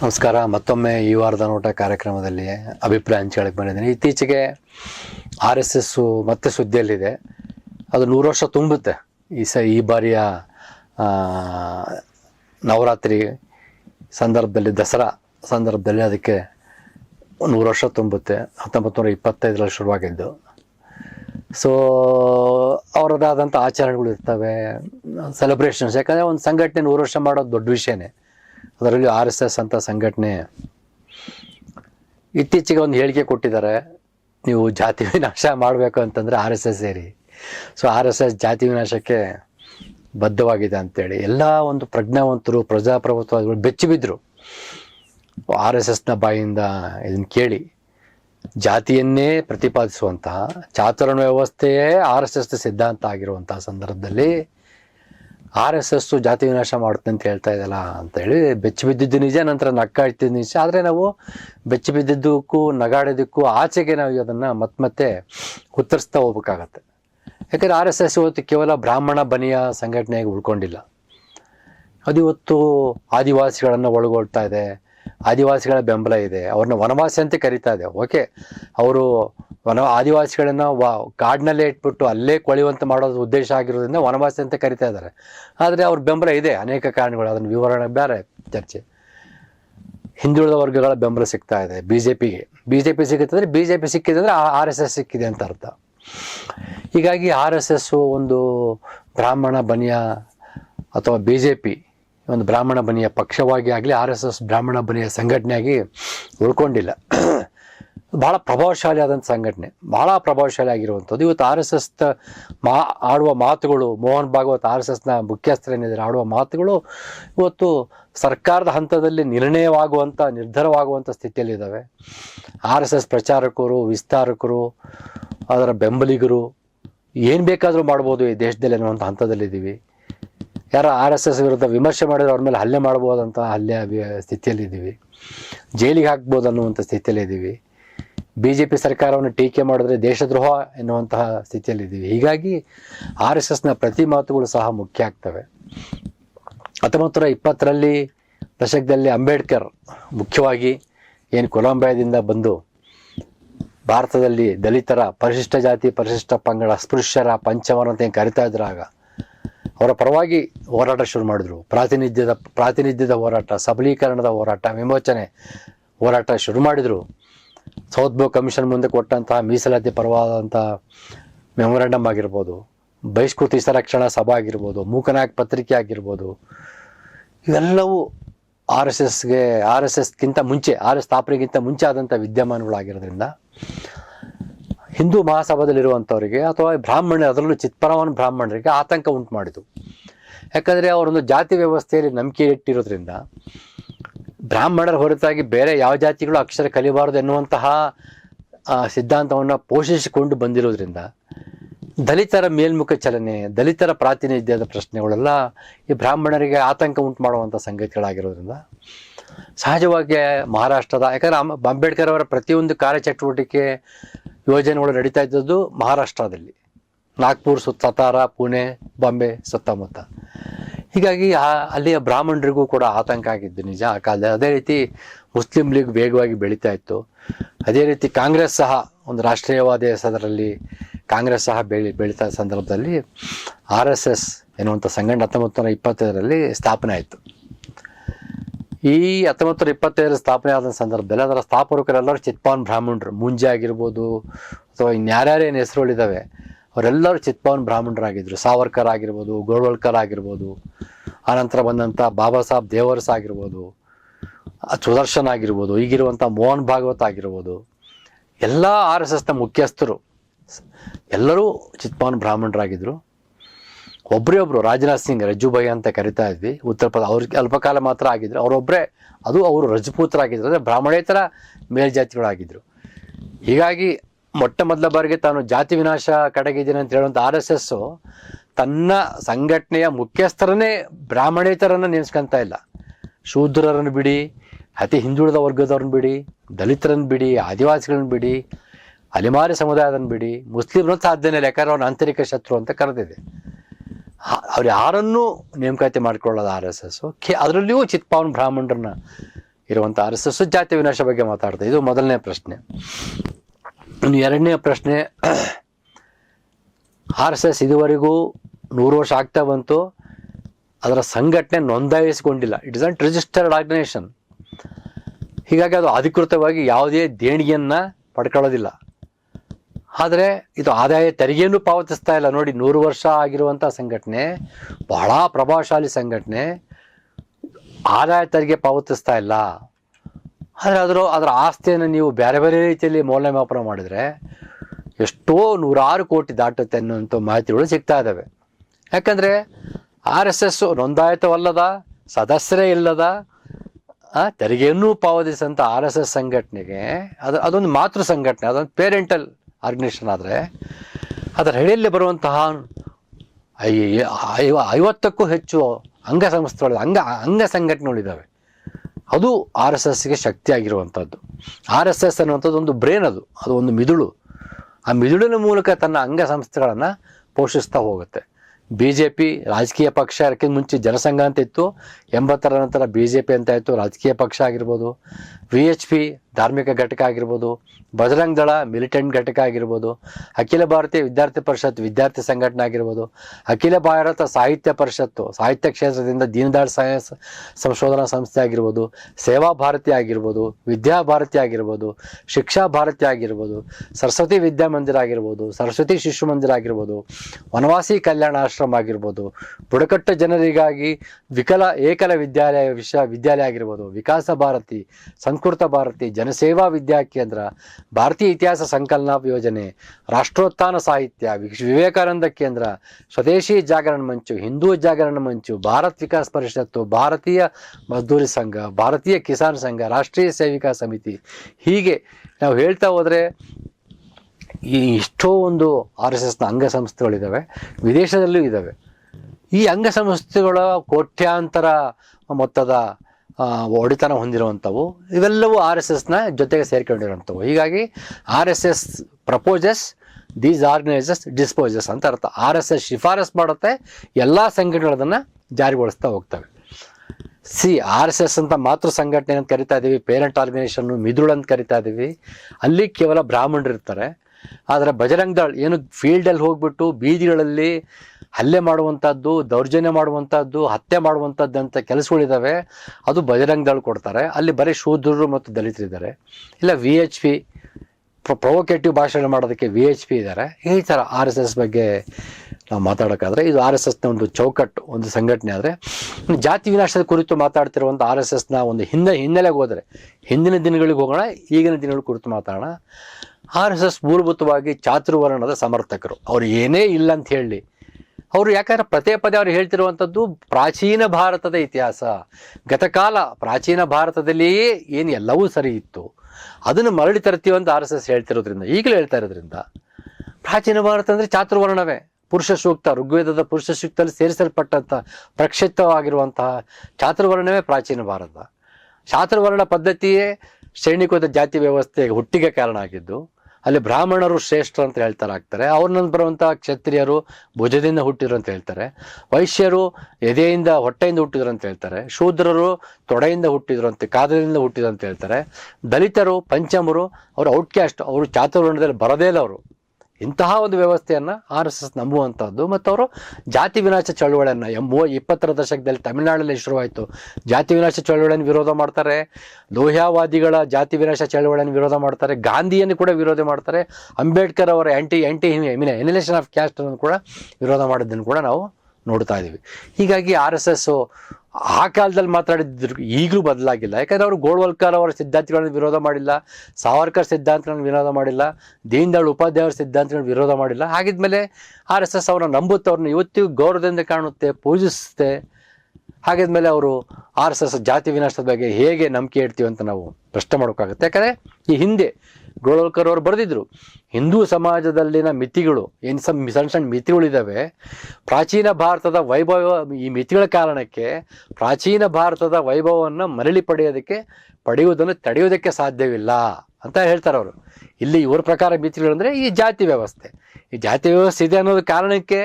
ನಮಸ್ಕಾರ. ಮತ್ತೊಮ್ಮೆ ಈ ವಾರದ ನೋಟ ಕಾರ್ಯಕ್ರಮದಲ್ಲಿ ಅಭಿಪ್ರಾಯ ಹಂಚ್ಕೊಳ್ಳಕ್ಕೆ ಬಂದಿದ್ದೀನಿ. ಇತ್ತೀಚೆಗೆ ಆರ್ ಎಸ್ ಎಸ್ಸು ಮತ್ತೆ ಸುದ್ದಿಯಲ್ಲಿದೆ. ಅದು ನೂರು ವರ್ಷ ತುಂಬುತ್ತೆ. ಈ ಸ, ಈ ಬಾರಿಯ ನವರಾತ್ರಿ ಸಂದರ್ಭದಲ್ಲಿ, ದಸರಾ ಸಂದರ್ಭದಲ್ಲಿ ಅದಕ್ಕೆ ನೂರು ವರ್ಷ ತುಂಬುತ್ತೆ. ಹತ್ತೊಂಬತ್ತು ನೂರ ಇಪ್ಪತ್ತೈದರಲ್ಲಿ ಶುರುವಾಗಿದ್ದು. ಸೊ ಅವರದಾದಂಥ ಆಚರಣೆಗಳು ಇರ್ತವೆ ಸೆಲೆಬ್ರೇಷನ್ಸ್ ಯಾಕಂದರೆ ಒಂದು ಸಂಘಟನೆ ನೂರು ವರ್ಷ ಮಾಡೋದು ದೊಡ್ಡ ವಿಷಯನೇ. ಅದರಲ್ಲಿ ಆರ್ ಎಸ್ ಎಸ್ ಅಂತ ಸಂಘಟನೆ ಇತ್ತೀಚೆಗೆ ಒಂದು ಹೇಳಿಕೆ ಕೊಟ್ಟಿದ್ದಾರೆ. ನೀವು ಜಾತಿ ವಿನಾಶ ಮಾಡಬೇಕು ಅಂತಂದರೆ ಆರ್ ಎಸ್ ಎಸ್ ಸೇರಿ. ಸೊ ಆರ್ ಎಸ್ ಎಸ್ ಜಾತಿ ವಿನಾಶಕ್ಕೆ ಬದ್ಧವಾಗಿದೆ ಅಂತೇಳಿ ಎಲ್ಲ ಒಂದು ಪ್ರಜ್ಞಾವಂತರು, ಪ್ರಜಾಪ್ರಭುತ್ವಗಳು ಬೆಚ್ಚಿ ಬಿದ್ದರು ಆರ್ ಎಸ್ ಎಸ್ನ ಬಾಯಿಂದ ಇದನ್ನು ಕೇಳಿ ಜಾತಿಯನ್ನೇ ಪ್ರತಿಪಾದಿಸುವಂತಹ ಚಾತುರಣ ವ್ಯವಸ್ಥೆಯೇ ಆರ್ ಎಸ್ ಎಸ್ ಸಿದ್ಧಾಂತ ಆಗಿರುವಂತಹ ಸಂದರ್ಭದಲ್ಲಿ ಆರ್ ಎಸ್ ಎಸ್ ಜಾತಿ ವಿನಾಶ ಮಾಡುತ್ತೆ ಅಂತ ಹೇಳ್ತಾ ಇದಲ್ಲ ಅಂತೇಳಿ ಬೆಚ್ಚ ಬಿದ್ದಿದ್ದು ನಿಜ, ನಂತರ ನಕ್ಕಾಡ್ತಿದ್ದು ನಿಜ. ಆದರೆ ನಾವು ಬೆಚ್ಚ ಬಿದ್ದಿದ್ದಕ್ಕೂ ನಗಾಡೋದಕ್ಕೂ ಆಚೆಗೆ ನಾವು ಅದನ್ನು ಮತ್ತೆ ಮತ್ತೆ ಉತ್ತರಿಸ್ತಾ ಹೋಗ್ಬೇಕಾಗತ್ತೆ. ಯಾಕಂದರೆ ಆರ್ ಎಸ್ ಎಸ್ ಇವತ್ತು ಕೇವಲ ಬ್ರಾಹ್ಮಣ ಬನಿಯ ಸಂಘಟನೆಯಾಗಿ ಉಳ್ಕೊಂಡಿಲ್ಲ. ಅದು ಇವತ್ತು ಆದಿವಾಸಿಗಳನ್ನು ಒಳಗೊಳ್ತಾ ಇದೆ. ಆದಿವಾಸಿಗಳ ಬೆಂಬಲ ಇದೆ. ಅವ್ರನ್ನ ವನವಾಸಿ ಅಂತ ಕರಿತಾ ಇದೆ. ಓಕೆ, ಅವರು ವನ ಆದಿವಾಸಿಗಳನ್ನ ವಾ ಕಾಡಿನಲ್ಲೇ ಇಟ್ಬಿಟ್ಟು ಅಲ್ಲೇ ಕೊಳೆಯುವಂತೆ ಮಾಡೋದು ಉದ್ದೇಶ ಆಗಿರೋದ್ರಿಂದ ವನವಾಸಿ ಅಂತ ಕರಿತಾ ಇದ್ದಾರೆ. ಆದರೆ ಅವ್ರ ಬೆಂಬಲ ಇದೆ. ಅನೇಕ ಕಾರಣಗಳು. ಅದನ್ನು ವಿವರಣೆ ಬೇರೆ ಚರ್ಚೆ. ಹಿಂದುಳಿದ ವರ್ಗಗಳ ಬೆಂಬಲ ಸಿಗ್ತಾ ಇದೆ ಬಿ ಜೆ ಪಿಗೆ ಬಿ ಜೆ ಪಿ ಸಿಗುತ್ತಂದ್ರೆ ಬಿ ಜೆ ಪಿ ಸಿಕ್ಕಿದೆ ಅಂದರೆ ಆರ್ ಎಸ್ ಎಸ್ ಸಿಕ್ಕಿದೆ ಅಂತ ಅರ್ಥ. ಹೀಗಾಗಿ ಆರ್ ಎಸ್ ಎಸ್ಸು ಒಂದು ಬ್ರಾಹ್ಮಣ, ಬನಿಯ ಅಥವಾ ಬಿ ಜೆ ಪಿ ಒಂದು ಬ್ರಾಹ್ಮಣ ಬನಿಯ ಪಕ್ಷವಾಗಿ ಆಗಲಿ, ಆರ್ ಎಸ್ ಎಸ್ ಬ್ರಾಹ್ಮಣ ಬನಿಯ ಸಂಘಟನೆಯಾಗಿ ಉಳ್ಕೊಂಡಿಲ್ಲ. ಭಾಳ ಪ್ರಭಾವಶಾಲಿ ಆದಂಥ ಸಂಘಟನೆ. ಭಾಳ ಪ್ರಭಾವಶಾಲಿ ಆಗಿರುವಂಥದ್ದು. ಇವತ್ತು ಆರ್ ಎಸ್ ಎಸ್ ಮಾ, ಆಡುವ ಮಾತುಗಳು, ಮೋಹನ್ ಭಾಗವತ್ ಆರ್ ಎಸ್ ಎಸ್ನ ಮುಖ್ಯಸ್ಥರೇನಿದ್ದಾರೆ, ಆಡುವ ಮಾತುಗಳು ಇವತ್ತು ಸರ್ಕಾರದ ಹಂತದಲ್ಲಿ ನಿರ್ಣಯವಾಗುವಂಥ ನಿರ್ಧಾರವಾಗುವಂಥ ಸ್ಥಿತಿಯಲ್ಲಿದ್ದಾವೆ. ಆರ್ ಎಸ್ ಎಸ್ ಪ್ರಚಾರಕರು, ವಿಸ್ತಾರಕರು, ಅದರ ಬೆಂಬಲಿಗರು, ಏನು ಬೇಕಾದರೂ ಮಾಡ್ಬೋದು ಈ ದೇಶದಲ್ಲಿ ಅನ್ನುವಂಥ ಹಂತದಲ್ಲಿದ್ದೀವಿ. ಯಾರೋ ಆರ್ ಎಸ್ ಎಸ್ ವಿರುದ್ಧ ವಿಮರ್ಶೆ ಮಾಡಿದ್ರೆ ಅವ್ರ ಮೇಲೆ ಹಲ್ಲೆ ಮಾಡ್ಬೋದಂತ ಹಲ್ಲೆ ಸ್ಥಿತಿಯಲ್ಲಿ ಸ್ಥಿತಿಯಲ್ಲಿದ್ದೀವಿ. ಜೈಲಿಗೆ ಹಾಕ್ಬೋದು ಅನ್ನುವಂಥ ಸ್ಥಿತಿಯಲ್ಲಿದ್ದೀವಿ. ಬಿ ಜೆ ಪಿ ಸರ್ಕಾರವನ್ನು ಟೀಕೆ ಮಾಡಿದ್ರೆ ದೇಶದ್ರೋಹ ಎನ್ನುವಂತಹ ಸ್ಥಿತಿಯಲ್ಲಿದ್ದೀವಿ. ಹೀಗಾಗಿ ಆರ್ ಎಸ್ ಎಸ್ನ ಪ್ರತಿ ಮಾತುಗಳು ಸಹ ಮುಖ್ಯ ಆಗ್ತವೆ. ಹತ್ತೊಂಬತ್ತು ನೂರ ಇಪ್ಪತ್ತರಲ್ಲಿ ದಶಕದಲ್ಲಿ ಅಂಬೇಡ್ಕರ್ ಮುಖ್ಯವಾಗಿ ಏನು ಕೊಲಂಬಿಯಾದಿಂದ ಬಂದು ಭಾರತದಲ್ಲಿ ದಲಿತರ ಪರಿಶಿಷ್ಟ ಜಾತಿ, ಪರಿಶಿಷ್ಟ ಪಂಗಡ ಅಸ್ಪೃಶ್ಯರ ಪಂಚಮರ ಅಂತ ಏನು ಕರಿತಾ ಇದ್ರು ಆಗ ಅವರ ಪರವಾಗಿ ಹೋರಾಟ ಶುರು ಮಾಡಿದ್ರು. ಪ್ರಾತಿನಿಧ್ಯದ ಪ್ರಾತಿನಿಧ್ಯದ ಹೋರಾಟ, ಸಬಲೀಕರಣದ ಹೋರಾಟ, ವಿಮೋಚನೆ ಹೋರಾಟ ಶುರು ಮಾಡಿದರು. ಸೌತ್ ಬೋ ಕಮಿಷನ್ ಮುಂದೆ ಕೊಟ್ಟಂತಹ ಮೀಸಲಾತಿ ಪರವಾದಂಥ ಮೆಮೊರಾಂಡಮ್ ಆಗಿರ್ಬೋದು, ಬಹಿಷ್ಕೃತ ರಕ್ಷಣಾ ಸಭಾ ಆಗಿರ್ಬೋದು ಮೂಕನಾಯಕ್ ಪತ್ರಿಕೆ ಆಗಿರ್ಬೋದು, ಇವೆಲ್ಲವೂ ಆರ್ ಎಸ್ ಎಸ್ಗೆ, ಆರ್ ಎಸ್ ಎಸ್ಗಿಂತ ಮುಂಚೆ, ಆರ್ ಎಸ್ ಸ್ಥಾಪನೆಗಿಂತ ಮುಂಚೆ ಆದಂಥ ವಿದ್ಯಮಾನಗಳಾಗಿರೋದ್ರಿಂದ ಹಿಂದೂ ಮಹಾಸಭಾದಲ್ಲಿರುವಂಥವರಿಗೆ ಅಥವಾ ಬ್ರಾಹ್ಮಣ ಅದರಲ್ಲೂ ಚಿತ್ಪರವನ ಬ್ರಾಹ್ಮಣರಿಗೆ ಆತಂಕ ಉಂಟು ಮಾಡಿತು ಯಾಕಂದರೆ ಅವರೊಂದು ಜಾತಿ ವ್ಯವಸ್ಥೆಯಲ್ಲಿ ನಂಬಿಕೆ ಇಟ್ಟಿರೋದ್ರಿಂದ ಬ್ರಾಹ್ಮಣರ ಹೊರತಾಗಿ ಬೇರೆ ಯಾವ ಜಾತಿಗಳು ಅಕ್ಷರ ಕಲಿಬಾರದು ಎನ್ನುವಂತಹ ಸಿದ್ಧಾಂತವನ್ನು ಪೋಷಿಸಿಕೊಂಡು ಬಂದಿರೋದ್ರಿಂದ ದಲಿತರ ಮೇಲ್ಮುಖ ಚಲನೆ, ದಲಿತರ ಪ್ರಾತಿನಿಧ್ಯದ ಪ್ರಶ್ನೆಗಳೆಲ್ಲ ಈ ಬ್ರಾಹ್ಮಣರಿಗೆ ಆತಂಕ ಉಂಟು ಮಾಡುವಂಥ ಸಂಗತಿಗಳಾಗಿರೋದ್ರಿಂದ ಸಹಜವಾಗಿ ಮಹಾರಾಷ್ಟ್ರದ, ಯಾಕಂದರೆ ಅಂಬೇಡ್ಕರ್ ಅವರ ಪ್ರತಿಯೊಂದು ಕಾರ್ಯಚಟುವಟಿಕೆ ಯೋಜನೆಗಳು ನಡೀತಾ ಇದ್ದದ್ದು ಮಹಾರಾಷ್ಟ್ರದಲ್ಲಿ. ನಾಗ್ಪುರ್ ಸುತ್ತಾರ ಪುಣೆ, ಬಾಂಬೆ ಸುತ್ತಮುತ್ತ. ಹೀಗಾಗಿ ಆ, ಅಲ್ಲಿಯ ಬ್ರಾಹ್ಮಣರಿಗೂ ಕೂಡ ಆತಂಕ ಆಗಿದ್ದು ನಿಜ. ಆ ಕಾಲದಲ್ಲಿ ಅದೇ ರೀತಿ ಮುಸ್ಲಿಂ ಲೀಗ್ ವೇಗವಾಗಿ ಬೆಳೀತಾ ಇತ್ತು. ಅದೇ ರೀತಿ ಕಾಂಗ್ರೆಸ್ ಸಹ ಒಂದು ರಾಷ್ಟ್ರೀಯವಾದ ಹೆಸರಲ್ಲಿ ಕಾಂಗ್ರೆಸ್ ಸಹ ಬೆಳಿ, ಬೆಳೀತಾ ಸಂದರ್ಭದಲ್ಲಿ ಆರ್ ಎಸ್ ಎಸ್ ಎನ್ನುವಂಥ ಸಂಘಟನೆ ಹತ್ತೊಂಬತ್ತು ನೂರ ಇಪ್ಪತ್ತೈದರಲ್ಲಿ ಸ್ಥಾಪನೆ ಆಯಿತು. ಈ ಹತ್ತೊಂಬತ್ತು ನೂರ ಇಪ್ಪತ್ತೈದರ ಸ್ಥಾಪನೆ ಆದ ಸಂದರ್ಭದಲ್ಲಿ ಅದರ ಸ್ಥಾಪಕರೆಲ್ಲರೂ ಚಿತ್ಪಾವನ್ ಬ್ರಾಹ್ಮಣರು. ಮುಂಜೆ ಆಗಿರ್ಬೋದು ಅಥವಾ ಇನ್ಯಾರ್ಯಾರೇನು ಹೆಸರುಗಳಿದ್ದಾವೆ, ಅವರೆಲ್ಲರೂ ಚಿತ್ಪಾವನ್ ಬ್ರಾಹ್ಮಣರಾಗಿದ್ದರು. ಸಾವರ್ಕರ್ ಆಗಿರ್ಬೋದು, ಗೋಳ್ವಲ್ಕರ್ ಆಗಿರ್ಬೋದು, ಆನಂತರ ಬಂದಂಥ ಬಾಬಾ ಸಾಹೇಬ್ ದೇವರ್ಸ್ ಆಗಿರ್ಬೋದು, ಸುದರ್ಶನ್ ಆಗಿರ್ಬೋದು ಈಗಿರುವಂಥ ಮೋಹನ್ ಭಾಗವತ್ ಆಗಿರ್ಬೋದು, ಎಲ್ಲ ಆರ್ ಎಸ್ ಎಸ್ನ ಮುಖ್ಯಸ್ಥರು, ಎಲ್ಲರೂ ಚಿತ್ಪಾವನ್ ಬ್ರಾಹ್ಮಣರಾಗಿದ್ದರು. ಒಬ್ಬರೇ ಒಬ್ಬರು ರಾಜನಾಥ್ ಸಿಂಗ್ ರಜ್ಜುಭಾಯಿ ಅಂತ ಕರಿತಾ ಇದ್ವಿ. ಉತ್ತರ ಪ್ರದೇಶ ಅವ್ರಿಗೆ ಅಲ್ಪಕಾಲ ಮಾತ್ರ ಆಗಿದ್ರು. ಅವರೊಬ್ಬರೇ ಅದು ಅವರು ರಜಪೂತರಾಗಿದ್ದರು ಅಂದರೆ ಬ್ರಾಹ್ಮಣೇತರ ಮೇಲ್ಜಾತಿಗಳಾಗಿದ್ದರು ಹೀಗಾಗಿ ಮೊಟ್ಟ ಮೊದಲ ಬಾರಿಗೆ ತಾನು ಜಾತಿ ವಿನಾಶ ಕಡೆಗಿದ್ದೀನಿ ಅಂತ ಹೇಳುವಂಥ ಆರ್ ಎಸ್ ಎಸ್ಸು ತನ್ನ ಸಂಘಟನೆಯ ಮುಖ್ಯಸ್ಥರನ್ನೇ ಬ್ರಾಹ್ಮಣೇತರನ್ನು ನೆನೆಸ್ಕೊಂತ ಇಲ್ಲ. ಶೂದ್ರರನ್ನು ಬಿಡಿ, ಅತಿ ಹಿಂದುಳಿದ ವರ್ಗದವ್ರನ್ನ ಬಿಡಿ, ದಲಿತರನ್ನು ಬಿಡಿ, ಆದಿವಾಸಿಗಳನ್ನ ಬಿಡಿ, ಅಲೆಮಾರಿ ಸಮುದಾಯದನ್ನು ಬಿಡಿ, ಮುಸ್ಲಿಮ್ರನ್ನ ಸಾಧ್ಯನೇ ಲೆಕ್ಕ ಅವನ ಆಂತರಿಕ ಶತ್ರು ಅಂತ ಕರೆದಿದೆ. ಅವ್ರು ಯಾರನ್ನೂ ನೇಮಕಾತಿ ಮಾಡಿಕೊಳ್ಳೋದು ಆರ್ ಎಸ್ ಎಸ್. ಕೆ ಅದರಲ್ಲಿಯೂ ಚಿತ್ಪಾವನ್ ಬ್ರಾಹ್ಮಣರನ್ನ ಇರುವಂಥ ಆರ್ ಎಸ್ ಎಸ್ ಜಾತಿ ವಿನಾಶ ಬಗ್ಗೆ ಮಾತಾಡ್ತದೆ ಇದು ಮೊದಲನೇ ಪ್ರಶ್ನೆ. ಇನ್ನು ಎರಡನೇ ಪ್ರಶ್ನೆ, ಆರ್ ಎಸ್ ಎಸ್ ಇದುವರೆಗೂ ನೂರು ವರ್ಷ ಆಗ್ತಾ ಬಂತು. ಅದರ ಸಂಘಟನೆ ನೋಂದಾಯಿಸಿಕೊಂಡಿಲ್ಲ. It is unregistered organisation ಹೀಗಾಗಿ ಅದು ಅಧಿಕೃತವಾಗಿ ಯಾವುದೇ ದೇಣಿಗೆಯನ್ನು ಪಡ್ಕೊಳ್ಳೋದಿಲ್ಲ. ಆದರೆ ಇದು ಆದಾಯ ತೆರಿಗೆಯನ್ನು ಪಾವತಿಸ್ತಾ ಇಲ್ಲ. ನೋಡಿ, ನೂರು ವರ್ಷ ಆಗಿರುವಂಥ ಸಂಘಟನೆ, ಬಹಳ ಪ್ರಭಾವಶಾಲಿ ಸಂಘಟನೆ, ಆದಾಯ ತೆರಿಗೆ ಪಾವತಿಸ್ತಾ ಇಲ್ಲ. ಆದರೆ ಅದರ ಅದರ ಆಸ್ತಿಯನ್ನು ನೀವು ಬೇರೆ ಬೇರೆ ರೀತಿಯಲ್ಲಿ ಮೌಲ್ಯಮಾಪನ ಮಾಡಿದರೆ ಎಷ್ಟೋ ನೂರಾರು ಕೋಟಿ ದಾಟುತ್ತೆ ಅನ್ನುವಂಥ ಮಾಹಿತಿಗಳು ಸಿಗ್ತಾ ಇದ್ದಾವೆ ಯಾಕಂದರೆ ಆರ್ ಎಸ್ ಎಸ್ ನೋಂದಾಯಿತವಲ್ಲದ, ಸದಸ್ಯರೇ ಇಲ್ಲದ ತೆರಿಗೆಯನ್ನು ಪಾವತಿಸಿದಂಥ ಆರ್ ಎಸ್ ಎಸ್ ಸಂಘಟನೆಗೆ ಅದು, ಅದೊಂದು ಮಾತೃ ಸಂಘಟನೆ, ಅದೊಂದು ಪೇರೆಂಟಲ್ ಆರ್ಗನೈಸೇಷನ್ ಆದರೆ, ಅದರ ಅಡಿಯಲ್ಲಿ ಬರುವಂತಹ ಐವ ಐವತ್ತಕ್ಕೂ ಹೆಚ್ಚು ಅಂಗ ಸಂಸ್ಥೆಗಳು ಅಂಗ ಅಂಗ ಸಂಘಟನೆಗಳಿದ್ದಾವೆ ಅದು ಆರ್ ಎಸ್ ಎಸ್ಗೆ ಶಕ್ತಿಯಾಗಿರುವಂಥದ್ದು ಆರ್ ಎಸ್ ಎಸ್ ಅನ್ನುವಂಥದ್ದು ಒಂದು ಬ್ರೇನ್ ಅದು ಅದು ಒಂದು ಮಿದುಳು. ಆ ಮಿದುಳಿನ ಮೂಲಕ ತನ್ನ ಅಂಗ ಸಂಸ್ಥೆಗಳನ್ನು ಪೋಷಿಸ್ತಾ ಹೋಗುತ್ತೆ. ಬಿ ಜೆ ಪಿ ರಾಜಕೀಯ ಪಕ್ಷ ಇರೋಕ್ಕಿಂತ ಮುಂಚೆ ಜನಸಂಘ ಅಂತ ಇತ್ತು, ಎಂಬತ್ತರ ನಂತರ ಬಿ ಜೆ ಪಿ ಅಂತ ಇತ್ತು, ರಾಜಕೀಯ ಪಕ್ಷ ಆಗಿರ್ಬೋದು ವಿ ಎಚ್ ಪಿ ಧಾರ್ಮಿಕ ಘಟಕ ಆಗಿರ್ಬೋದು, ಬಜರಂಗ್ ದಳ ಮಿಲಿಟೆಂಟ್ ಘಟಕ ಆಗಿರ್ಬೋದು, ಅಖಿಲ ಭಾರತೀಯ ವಿದ್ಯಾರ್ಥಿ ಪರಿಷತ್ ವಿದ್ಯಾರ್ಥಿ ಸಂಘಟನೆ ಆಗಿರ್ಬೋದು, ಅಖಿಲ ಭಾರತ ಸಾಹಿತ್ಯ ಪರಿಷತ್ತು, ಸಾಹಿತ್ಯ ಕ್ಷೇತ್ರದಿಂದ ದೀನದಾಳ್ ಸಹಾಯ ಸಂಶೋಧನಾ ಸಂಸ್ಥೆ ಆಗಿರ್ಬೋದು, ಸೇವಾ ಭಾರತಿ ಆಗಿರ್ಬೋದು, ವಿದ್ಯಾ ಭಾರತಿ ಆಗಿರ್ಬೋದು, ಶಿಕ್ಷಾ ಭಾರತಿ ಆಗಿರ್ಬೋದು, ಸರಸ್ವತಿ ವಿದ್ಯಾಮಂದಿರ ಆಗಿರ್ಬೋದು, ಸರಸ್ವತಿ ಶಿಶು ಮಂದಿರ ಆಗಿರ್ಬೋದು, ವನವಾಸಿ ಕಲ್ಯಾಣ ಆಶ್ರಮ ಆಗಿರ್ಬೋದು ಬುಡಕಟ್ಟು ಜನರಿಗಾಗಿ ವಿಕಲ ಏಕಲ ವಿದ್ಯಾಲಯ ವಿಶ್ವ ವಿದ್ಯಾಲಯ ಆಗಿರ್ಬೋದು. ವಿಕಾಸ ಭಾರತಿ ಸಂಸ್ಕೃತ ಭಾರತಿ, ಜನಸೇವಾ ವಿದ್ಯಾ ಕೇಂದ್ರ, ಭಾರತೀಯ ಇತಿಹಾಸ ಸಂಕಲನ ಯೋಜನೆ, ರಾಷ್ಟ್ರೋತ್ಥಾನ ಸಾಹಿತ್ಯ ವಿವೇಕಾನಂದ ಕೇಂದ್ರ, ಸ್ವದೇಶಿ ಜಾಗರಣ ಮಂಚು, ಹಿಂದೂ ಜಾಗರಣ ಮಂಚು, ಭಾರತ್ ವಿಕಾಸ್ ಪರಿಷತ್ತು, ಭಾರತೀಯ ಮಜ್ದೂರಿ ಸಂಘ, ಭಾರತೀಯ ಕಿಸಾನ್ ಸಂಘ, ರಾಷ್ಟ್ರೀಯ ಸೇವಿಕಾ ಸಮಿತಿ. ಹೀಗೆ ನಾವು ಹೇಳ್ತಾ ಹೋದರೆ ಈ ಎಷ್ಟೋ ಒಂದು ಆರ್ ಎಸ್ ಎಸ್ನ ಅಂಗಸಂಸ್ಥೆಗಳಿದ್ದಾವೆ ವಿದೇಶದಲ್ಲೂ ಇದ್ದಾವೆ ಈ ಅಂಗಸಂಸ್ಥೆಗಳ ಕೋಟ್ಯಾಂತರ ಮೊತ್ತದ ಒಡೆತನ ಹೊಂದಿರುವಂಥವು, ಇವೆಲ್ಲವೂ ಆರ್ ಎಸ್ ಎಸ್ನ ಜೊತೆಗೆ ಸೇರಿಕೊಂಡಿರುವಂಥವು. ಹೀಗಾಗಿ R S S proposes these organises disposes ಅಂತ ಅರ್ಥ. ಆರ್ ಎಸ್ ಎಸ್ ಶಿಫಾರಸ್ ಮಾಡುತ್ತೆ, ಎಲ್ಲ ಸಂಘಟನೆಗಳದನ್ನು ಜಾರಿಗೊಳಿಸ್ತಾ ಹೋಗ್ತವೆ. ಸಿ, ಆರ್ ಎಸ್ ಎಸ್ ಅಂತ ಮಾತೃ ಸಂಘಟನೆ ಅಂತ ಕರಿತಾ ಇದ್ದೀವಿ ಪೇರೆಂಟ್ ಆರ್ಗನೈಸೇಷನ್ ಮಿದುಳು ಅಂತ ಕರಿತಾ ಇದ್ದೀವಿ ಅಲ್ಲಿ ಕೇವಲ ಬ್ರಾಹ್ಮಣರು ಇರ್ತಾರೆ. ಆದರೆ ಬಜರಂಗ್ ದಳ್ ಏನು ಫೀಲ್ಡಲ್ಲಿ ಹೋಗ್ಬಿಟ್ಟು ಬೀದಿಗಳಲ್ಲಿ ಹಲ್ಲೆ ಮಾಡುವಂಥದ್ದು ದೌರ್ಜನ್ಯ ಮಾಡುವಂಥದ್ದು ಹತ್ಯೆ ಮಾಡುವಂಥದ್ದು ಅಂತ ಕೆಲಸಗಳಿದ್ದಾವೆ ಅದು ಬಜರಂಗ್ ದಳ್ ಕೊಡ್ತಾರೆ. ಅಲ್ಲಿ ಬರೀ ಶೂದ್ರರು ಮತ್ತು ದಲಿತರಿದ್ದಾರೆ. ಇಲ್ಲ ವಿ ಎಚ್ ಪಿ ಪ್ರೊವೊಕೇಟಿವ್ ಭಾಷಣ ಮಾಡೋದಕ್ಕೆ ವಿ ಎಚ್ ಪಿ ಇದ್ದಾರೆ. ಈ ಥರ ಆರ್ ಎಸ್ ಎಸ್ ಬಗ್ಗೆ ನಾವು ಮಾತಾಡೋಕ್ಕಾದ್ರೆ, ಇದು ಆರ್ ಎಸ್ ಎಸ್ನ ಒಂದು ಚೌಕಟ್ಟು, ಒಂದು ಸಂಘಟನೆ ಆದರೆ ಜಾತಿ ವಿನಾಶದ ಕುರಿತು ಮಾತಾಡ್ತಿರುವಂಥ ಆರ್ ಎಸ್ ಎಸ್ನ ಒಂದು ಹಿಂದೆ, ಹಿನ್ನೆಲೆಗೆ ಹೋದರೆ, ಹಿಂದಿನ ದಿನಗಳಿಗೆ ಹೋಗೋಣ, ಈಗಿನ ದಿನಗಳ ಕುರಿತು ಮಾತಾಡೋಣ. ಆರ್ ಎಸ್ ಎಸ್ ಮೂಲಭೂತವಾಗಿ ಚಾತುರ್ವರ್ಣದ ಸಮರ್ಥಕರು. ಅವ್ರು ಏನೇ ಇಲ್ಲ ಅಂತ ಹೇಳಿ. ಅವರು ಯಾಕಂದ್ರೆ ಪದೇ ಪದೇ ಅವ್ರು ಹೇಳ್ತಿರುವಂಥದ್ದು ಪ್ರಾಚೀನ ಭಾರತದ ಇತಿಹಾಸ. ಗತಕಾಲ ಪ್ರಾಚೀನ ಭಾರತದಲ್ಲಿಯೇ ಏನು ಎಲ್ಲವೂ ಸರಿ ಇತ್ತು. ಅದನ್ನು ಮರಳಿ ತರ್ತೀವಿ ಅಂತ ಆರ್ ಎಸ್ ಎಸ್ ಹೇಳ್ತಿರೋದ್ರಿಂದ, ಈಗಲೂ ಹೇಳ್ತಾ ಇರೋದ್ರಿಂದ. ಪ್ರಾಚೀನ ಭಾರತ ಅಂದರೆ ಚಾತುರ್ವರ್ಣವೇ. ಪುರುಷ ಸೂಕ್ತ, ಋಗ್ವೇದದ ಪುರುಷ ಸೂಕ್ತದಲ್ಲಿ ಸೇರಿಸಲ್ಪಟ್ಟಂಥ ಪ್ರಕ್ಷಿಪ್ತವಾಗಿರುವಂತಹ ಚಾತುರ್ವರ್ಣವೇ ಪ್ರಾಚೀನ ಭಾರತ. ಚಾತುರ್ವರ್ಣ ಪದ್ಧತಿಯೇ ಶ್ರೇಣೀಕೃತ ಜಾತಿ ವ್ಯವಸ್ಥೆಗೆ ಹುಟ್ಟಿಗೆ ಕಾರಣ ಆಗಿದ್ದು ಅಲ್ಲಿ ಬ್ರಾಹ್ಮಣರು ಶ್ರೇಷ್ಠ ಅಂತ ಹೇಳ್ತಾರೆ, ಆಗ್ತಾರೆ. ಅವ್ರನ್ನ ಬರುವಂಥ ಕ್ಷತ್ರಿಯರು ಭುಜದಿಂದ ಹುಟ್ಟಿದ್ರು ಅಂತ ಹೇಳ್ತಾರೆ. ವೈಶ್ಯರು ಎದೆಯಿಂದ ಹೊಟ್ಟೆಯಿಂದ ಹುಟ್ಟಿದ್ರು ಅಂತ ಹೇಳ್ತಾರೆ. ಶೂದ್ರರು ತೊಡೆಯಿಂದ ಹುಟ್ಟಿದ್ರು ಅಂತ ಕಾದಲಿಂದ ಹುಟ್ಟಿದ್ರು ಅಂತ ಹೇಳ್ತಾರೆ. ದಲಿತರು, ಪಂಚಮರು, ಅವರು ಔಟ್ಕ್ಯಾಸ್ಟ್ ಅವರು ಚಾತುರ್ವರ್ಣದಲ್ಲಿ ಬರದೇ ಇಲ್ಲ ಅವರು. ಇಂತಹ ಒಂದು ವ್ಯವಸ್ಥೆಯನ್ನು ಆರ್ ಎಸ್ ಎಸ್ ನಂಬುವಂಥದ್ದು ಮತ್ತು ಅವರು ಜಾತಿ ವಿನಾಶ ಚಳುವಳಿಯನ್ನು ಎಂಬ ಇಪ್ಪತ್ತರ ದಶಕದಲ್ಲಿ ತಮಿಳುನಾಡಲ್ಲಿ ಶುರುವಾಯಿತು. ಜಾತಿ ವಿನಾಶ ಚಳುವಳಿಯನ್ನು ವಿರೋಧ ಮಾಡ್ತಾರೆ. ಲೋಹ್ಯಾವಾದಿಗಳ ಜಾತಿ ವಿನಾಶ ಚಳುವಳಿಯನ್ನು ವಿರೋಧ ಮಾಡ್ತಾರೆ. ಗಾಂಧಿಯನ್ನು ಕೂಡ ವಿರೋಧ ಮಾಡ್ತಾರೆ. ಅಂಬೇಡ್ಕರ್ ಅವರ anti anti mean annihilation of caste ಅನ್ನು ಕೂಡ ವಿರೋಧ ಮಾಡಿದ್ದನ್ನು ಕೂಡ ನಾವು ನೋಡ್ತಾ ಇದ್ದೀವಿ. ಹೀಗಾಗಿ ಆರ್ ಎಸ್ ಎಸ್ ಆ ಕಾಲದಲ್ಲಿ ಮಾತಾಡಿದ್ರು ಈಗಲೂ ಬದಲಾಗಿಲ್ಲ. ಯಾಕಂದ್ರೆ ಅವರು ಗೋಳ್ವಲ್ಕರ್ ಅವರ ಸಿದ್ಧಾಂತಗಳನ್ನು ವಿರೋಧ ಮಾಡಿಲ್ಲ, ಸಾವರ್ಕರ್ ಸಿದ್ಧಾಂತಗಳನ್ನು ವಿರೋಧ ಮಾಡಿಲ್ಲ ದೀನ್ ದಯಾಳ್ ಉಪಾಧ್ಯಾಯ ಅವರ ಸಿದ್ಧಾಂತಗಳನ್ನು ವಿರೋಧ ಮಾಡಿಲ್ಲ. ಹಾಗಿದ್ಮೇಲೆ ಆರ್ ಎಸ್ ಎಸ್ ಅವರನ್ನು ನಂಬುತ್ತೆ, ಅವ್ರನ್ನ ಇವತ್ತಿಗೂ ಗೌರವದಿಂದ ಕಾಣುತ್ತೆ, ಪೂಜಿಸುತ್ತೆ. ಹಾಗಿದ್ಮೇಲೆ ಅವರು ಆರ್ ಎಸ್ ಎಸ್ ಜಾತಿ ವಿನಾಶದ ಬಗ್ಗೆ ಹೇಗೆ ನಂಬಿಕೆ ಇಡ್ತೀವಿ ಅಂತ ನಾವು ಪ್ರಶ್ನೆ ಮಾಡೋಕ್ಕಾಗುತ್ತೆ ಯಾಕಂದರೆ ಈ ಹಿಂದೆ ಗೋಳ್ವಲ್ಕರ್ ಅವರು ಬರೆದಿದ್ರು. ಹಿಂದೂ ಸಮಾಜದಲ್ಲಿನ ಮಿತಿಗಳು, ಏನು ಸಮ್ ಸಣ್ಣ ಸಣ್ಣ ಮಿತಿಗಳಿದ್ದಾವೆ ಪ್ರಾಚೀನ ಭಾರತದ ವೈಭವ, ಈ ಮಿತಿಗಳ ಕಾರಣಕ್ಕೆ ಪ್ರಾಚೀನ ಭಾರತದ ವೈಭವವನ್ನು ಮರಳಿ ಪಡೆಯೋದಕ್ಕೆ, ಪಡೆಯುವುದನ್ನು ತಡೆಯೋದಕ್ಕೆ ಸಾಧ್ಯವಿಲ್ಲ ಅಂತ ಹೇಳ್ತಾರೆ ಅವರು ಇಲ್ಲಿ ಇವರ ಪ್ರಕಾರ ಮಿತಿಗಳು ಅಂದರೆ ಈ ಜಾತಿ ವ್ಯವಸ್ಥೆ. ಈ ಜಾತಿ ವ್ಯವಸ್ಥೆ ಇದೆ ಅನ್ನೋದು ಕಾರಣಕ್ಕೆ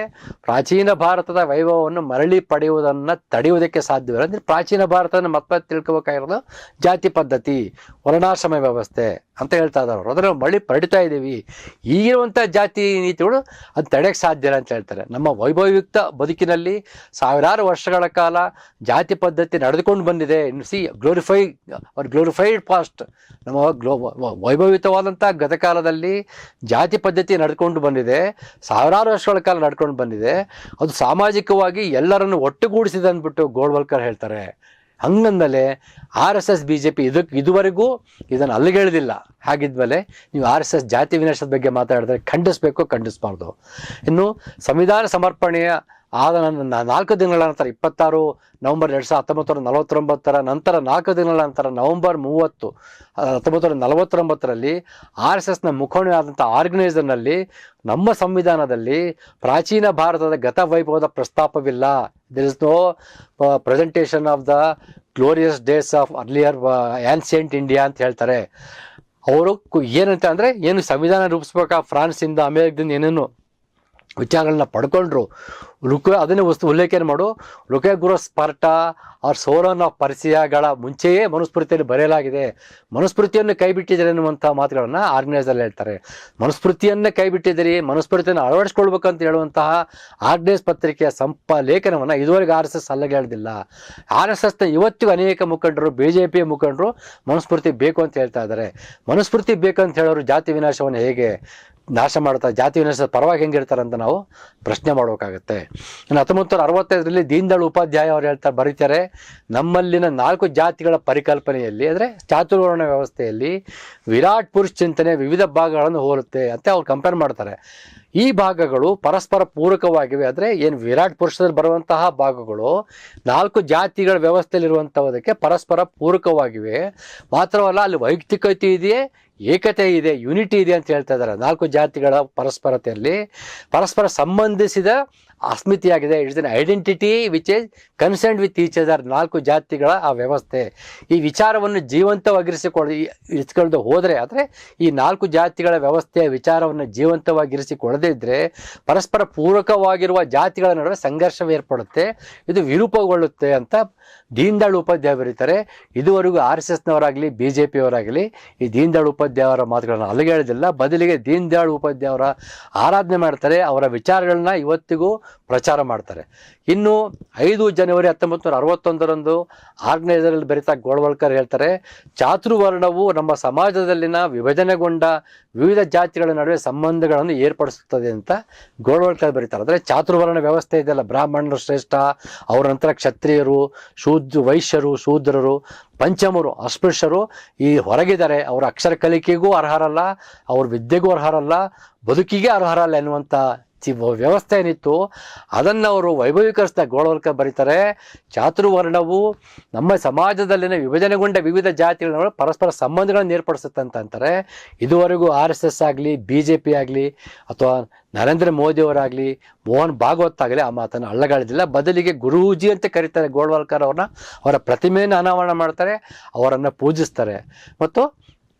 ಪ್ರಾಚೀನ ಭಾರತದ ವೈಭವವನ್ನು ಮರಳಿ ಪಡೆಯುವುದನ್ನು ತಡೆಯುವುದಕ್ಕೆ ಸಾಧ್ಯವಿಲ್ಲ ಅಂದರೆ ಪ್ರಾಚೀನ ಭಾರತವನ್ನು ಮತ್ತೆ ತಿಳ್ಕೋಬೇಕಾಗಿರೋದು ಜಾತಿ ಪದ್ಧತಿ, ವರ್ಣಾಶ್ರಮ ವ್ಯವಸ್ಥೆ ಅಂತ ಹೇಳ್ತಾ ಇದ್ದಾರೆ ಅವರು. ಅದನ್ನು ಮರಳಿ ಪಡಿತಾ ಇದ್ದೀವಿ. ಈಗಿರುವಂಥ ಜಾತಿ ನೀತಿಗಳು ಅದು ತಡೆಯಕ್ಕೆ ಸಾಧ್ಯ ಇಲ್ಲ ಅಂತ ಹೇಳ್ತಾರೆ. ನಮ್ಮ ವೈಭವಯುಕ್ತ ಬದುಕಿನಲ್ಲಿ ಸಾವಿರಾರು ವರ್ಷಗಳ ಕಾಲ ಜಾತಿ ಪದ್ಧತಿ ನಡೆದುಕೊಂಡು ಬಂದಿದೆ. ಸಿ ಗ್ಲೋರಿಫೈ ಅವ್ರ ಗ್ಲೋರಿಫೈಡ್ ಪಾಸ್ಟ್ ನಮ್ಮ ಗ್ಲೋ ವೈಭವಯುತವಾದಂಥ ಗತಕಾಲದಲ್ಲಿ ಜಾತಿ ಪದ್ಧತಿ ನಡೆದುಕೊಂಡು ಬಂದಿದೆ. ಸಾವಿರಾರು ವರ್ಷಗಳ ಕಾಲ ನಡ್ಕೊಂಡು ಬಂದಿದೆ, ಅದು ಸಾಮಾಜಿಕವಾಗಿ ಎಲ್ಲರನ್ನು ಒಟ್ಟುಗೂಡಿಸಿದೆ ಅಂದ್ಬಿಟ್ಟು ಗೋಳ್ವಲ್ಕರ್ ಹೇಳ್ತಾರೆ. ಹಂಗಂದಲೇ R S S B J P ಇದಕ್ಕೆ ಇದುವರೆಗೂ ಇದನ್ನು ಅಲ್ಲಿಗೆಳೆದಿಲ್ಲ ಹಾಗಿದ್ಮೇಲೆ ನೀವು ಆರ್ ಎಸ್ ಎಸ್ ಜಾತಿ ವಿನಾಶದ ಬಗ್ಗೆ ಮಾತಾಡಿದ್ರೆ ಖಂಡಿಸ್ಬೇಕು, ಖಂಡಿಸ್ಬಾರ್ದು. ಇನ್ನು ಸಂವಿಧಾನ ಸಮರ್ಪಣೆಯ ಆದ ನನ್ನ ನಾಲ್ಕು ದಿನಗಳ ನಂತರ, ಇಪ್ಪತ್ತಾರು ನವೆಂಬರ್ ಎರಡು ಸಾವಿರದ ಹತ್ತೊಂಬತ್ತು ನೂರ ನಲವತ್ತೊಂಬತ್ತರ ನಂತರ ನಾಲ್ಕು ದಿನಗಳ ನಂತರ ನವೆಂಬರ್ ಮೂವತ್ತು ಹತ್ತೊಂಬತ್ತರ ನಲವತ್ತೊಂಬತ್ತರಲ್ಲಿ ಆರ್ ಎಸ್ ಎಸ್ನ ಮುಖಂಡ ಆದಂಥ ಆರ್ಗನೈಸರ್ನಲ್ಲಿ ನಮ್ಮ ಸಂವಿಧಾನದಲ್ಲಿ ಪ್ರಾಚೀನ ಭಾರತದ ಗತ ವೈಭವದ ಪ್ರಸ್ತಾಪವಿಲ್ಲ. There is no presentation of the glorious days of earlier ancient India ಅಂತ ಹೇಳ್ತಾರೆ. ಅವರು ಏನಂತ ಅಂದರೆ, ಏನು ಸಂವಿಧಾನ ರೂಪಿಸ್ಬೇಕಾ ಫ್ರಾನ್ಸಿಂದ ಅಮೇರಿಕದಿಂದ ಏನೇನು ವಿಚಾರಗಳನ್ನ ಪಡ್ಕೊಂಡ್ರು. ಲುಕ ಅದನ್ನೇ ವಸ್ತು ಉಲ್ಲೇಖ ಮಾಡು. ಲುಕೆ ಗುರು ಆರ್ ಸೋರನ್ ಸೋಲನ್ನು ಪರ್ಸಿಯಾಗಳ ಮುಂಚೆಯೇ ಮನುಸ್ಮೃತಿಯಲ್ಲಿ ಬರೆಯಲಾಗಿದೆ. ಮನುಸ್ಮೃತಿಯನ್ನು ಕೈ ಬಿಟ್ಟಿದ್ದಾರೆ ಮಾತುಗಳನ್ನು ಆರ್ಗನೈಸಲ್ಲಿ ಹೇಳ್ತಾರೆ. ಮನುಸ್ಮೃತಿಯನ್ನೇ ಕೈ ಬಿಟ್ಟಿದ್ದೀರಿ ಮನುಸ್ಮೃತಿಯನ್ನು ಅಳವಡಿಸ್ಕೊಳ್ಬೇಕಂತ ಹೇಳುವಂತಹ ಆರ್ಗನೈಸ್ ಪತ್ರಿಕೆಯ ಸಂಪ ಲೇಖನವನ್ನು ಇದುವರೆಗೆ ಆರ್ ಎಸ್ ಎಸ್ ಅಲ್ಲಗೇಳ್ದಿಲ್ಲ ಆರ್ ಎಸ್ ಎಸ್ನ ಇವತ್ತಿಗೂ ಅನೇಕ ಮುಖಂಡರು, ಬಿ ಜೆ ಪಿಯ ಮುಖಂಡರು ಮನುಸ್ಮೃತಿ ಬೇಕು ಅಂತ ಹೇಳ್ತಾ ಇದ್ದಾರೆ. ಮನುಸ್ಮೃತಿ ಬೇಕಂತ ಹೇಳೋರು ಜಾತಿ ವಿನಾಶವನ್ನು ಹೇಗೆ? ನಾಶ ಮಾಡ್ತಾ ಜಾತಿ ವಿನಾಶದ ಪರವಾಗಿ ಹೆಂಗಿರ್ತಾರೆ ಅಂತ ನಾವು ಪ್ರಶ್ನೆ ಮಾಡಬೇಕಾಗತ್ತೆ. ಇನ್ನು ಹತ್ತೊಂಬತ್ತು ನೂರ ಅರವತ್ತೈದರಲ್ಲಿ ದೀನ್ದಳು ಉಪಾಧ್ಯಾಯ ಅವರು ಹೇಳ್ತಾರೆ, ಬರೀತಾರೆ, ನಮ್ಮಲ್ಲಿನ ನಾಲ್ಕು ಜಾತಿಗಳ ಪರಿಕಲ್ಪನೆಯಲ್ಲಿ, ಅಂದರೆ ಚಾತುರ್ವರ್ಣ ವ್ಯವಸ್ಥೆಯಲ್ಲಿ ವಿರಾಟ್ ಪುರುಷ್ ಚಿಂತನೆ ವಿವಿಧ ಭಾಗಗಳನ್ನು ಹೋಲುತ್ತೆ ಅಂತ ಅವ್ರು ಕಂಪೇರ್ ಮಾಡ್ತಾರೆ. ಈ ಭಾಗಗಳು ಪರಸ್ಪರ ಪೂರಕವಾಗಿವೆ. ಅಂದರೆ ಏನು ವಿರಾಟ್ ಪುರುಷದಲ್ಲಿ ಬರುವಂತಹ ಭಾಗಗಳು ನಾಲ್ಕು ಜಾತಿಗಳ ವ್ಯವಸ್ಥೆಯಲ್ಲಿರುವಂಥವುದಕ್ಕೆ ಪರಸ್ಪರ ಪೂರಕವಾಗಿವೆ. ಮಾತ್ರವಲ್ಲ, ಅಲ್ಲಿ ವೈಯಕ್ತಿಕತೆ ಇದೆಯೇ? ಏಕತೆ ಇದೆ, ಯುನಿಟಿ ಇದೆ ಅಂತ ಹೇಳ್ತಾ ಇದ್ದಾರೆ ನಾಲ್ಕು ಜಾತಿಗಳ ಪರಸ್ಪರತೆಯಲ್ಲಿ. ಪರಸ್ಪರ ಸಂಬಂಧಿಸಿದ ಅಸ್ಮಿತೆಯಾಗಿದೆ. It's an identity which is concern with each other ನಾಲ್ಕು ಜಾತಿಗಳ, ಆ ವ್ಯವಸ್ಥೆ. ಈ ವಿಚಾರವನ್ನು ಜೀವಂತವಾಗಿರಿಸಿಕೊಳ್ಳಿ ಇರಿಸಿಕೊಳ್ಳದೆ ಹೋದರೆ, ಆದರೆ ಈ ನಾಲ್ಕು ಜಾತಿಗಳ ವ್ಯವಸ್ಥೆಯ ವಿಚಾರವನ್ನು ಜೀವಂತವಾಗಿರಿಸಿಕೊಳ್ಳದೇ ಇದ್ದರೆ ಪರಸ್ಪರ ಪೂರಕವಾಗಿರುವ ಜಾತಿಗಳ ನಡುವೆ ಸಂಘರ್ಷ ಏರ್ಪಡುತ್ತೆ. ಇದು ವಿರೂಪಗೊಳ್ಳುತ್ತೆ ಅಂತ ದೀನ್ದಯಾಳ್ ಉಪಾಧ್ಯಾಯ ಬರೀತಾರೆ. ಇದುವರೆಗೂ ಆರ್ ಎಸ್ ಎಸ್ನವರಾಗಲಿ, ಬಿ ಜೆ ಪಿಯವರಾಗಲಿ, ಈ ದೀನ್ದಯಾಳ್ ಉಪಾಧ್ಯಾಯ ಅವರ ಮಾತುಗಳನ್ನು ಅಲಗೇಳೋದಿಲ್ಲ ಬದಲಿಗೆ ದೀನ್ದಯಾಳ್ ಉಪಾಧ್ಯಾಯ ಅವರ ಆರಾಧನೆ ಮಾಡ್ತಾರೆ. ಅವರ ವಿಚಾರಗಳನ್ನ ಇವತ್ತಿಗೂ ಪ್ರಚಾರ ಮಾಡ್ತಾರೆ. ಇನ್ನು ಐದು ಜನವರಿ ಹತ್ತೊಂಬತ್ತು ನೂರ ಅರವತ್ತೊಂದರಂದು ಆರ್ಗನೈಸರಲ್ಲಿ ಬರಿತಾ ಗೋಳ್ವಾಳ್ಕರ್ ಹೇಳ್ತಾರೆ, ಚಾತುರ್ವರ್ಣವು ನಮ್ಮ ಸಮಾಜದಲ್ಲಿನ ವಿಭಜನೆಗೊಂಡ ವಿವಿಧ ಜಾತಿಗಳ ನಡುವೆ ಸಂಬಂಧಗಳನ್ನು ಏರ್ಪಡಿಸುತ್ತದೆ ಅಂತ ಗೋಳ್ವಾಳ್ಕರ್ ಬರೀತಾರೆ. ಅಂದರೆ ಚಾತುರ್ವರ್ಣ ವ್ಯವಸ್ಥೆ ಇದೆಯಲ್ಲ ಬ್ರಾಹ್ಮಣರು ಶ್ರೇಷ್ಠ, ಅವರ ನಂತರ ಕ್ಷತ್ರಿಯರು, ಶೂದ್ರ, ವೈಶ್ಯರು, ಶೂದ್ರರು, ಪಂಚಮರು, ಅಸ್ಪೃಶ್ಯರು ಈ ಹೊರಗಿದ್ದಾರೆ. ಅವರ ಅಕ್ಷರ ಕಲಿಕೆಗೂ ಅರ್ಹರಲ್ಲ, ಅವ್ರ ವಿದ್ಯೆಗೂ ಅರ್ಹರಲ್ಲ, ಬದುಕಿಗೆ ಅರ್ಹರಲ್ಲ ಎನ್ನುವಂಥ ವ್ಯವಸ್ಥೆ ಏನಿತ್ತು ಅದನ್ನು ಅವರು ವೈಭವೀಕರಿಸಿದ ಗೋಳವರ್ಕ ಬರೀತಾರೆ. ಚಾತುರ್ವರ್ಣವು ನಮ್ಮ ಸಮಾಜದಲ್ಲಿನ ವಿಭಜನೆಗೊಂಡ ವಿವಿಧ ಜಾತಿಗಳ ಪರಸ್ಪರ ಸಂಬಂಧಗಳನ್ನು ಏರ್ಪಡಿಸುತ್ತೆ ಅಂತ ಅಂತಾರೆ. ಇದುವರೆಗೂ ಆರ್ ಎಸ್ ಎಸ್ ಆಗಲಿ, ಬಿ ಜೆ ಪಿ ಆಗಲಿ, ಅಥವಾ ನರೇಂದ್ರ ಮೋದಿಯವರಾಗಲಿ ಮೋಹನ್ ಭಾಗವತ್ ಆಗಲಿ ಆ ಮಾತನ್ನು ಅಳ್ಳಗಾಳಿದಿಲ್ಲ ಬದಲಿಗೆ ಗುರೂಜಿ ಅಂತ ಕರೀತಾರೆ ಗೋಳ್ವಾಲ್ಕರ್ ಅವ್ರನ್ನ. ಅವರ ಪ್ರತಿಮೆಯನ್ನು ಅನಾವರಣ ಮಾಡ್ತಾರೆ, ಅವರನ್ನು ಪೂಜಿಸ್ತಾರೆ. ಮತ್ತು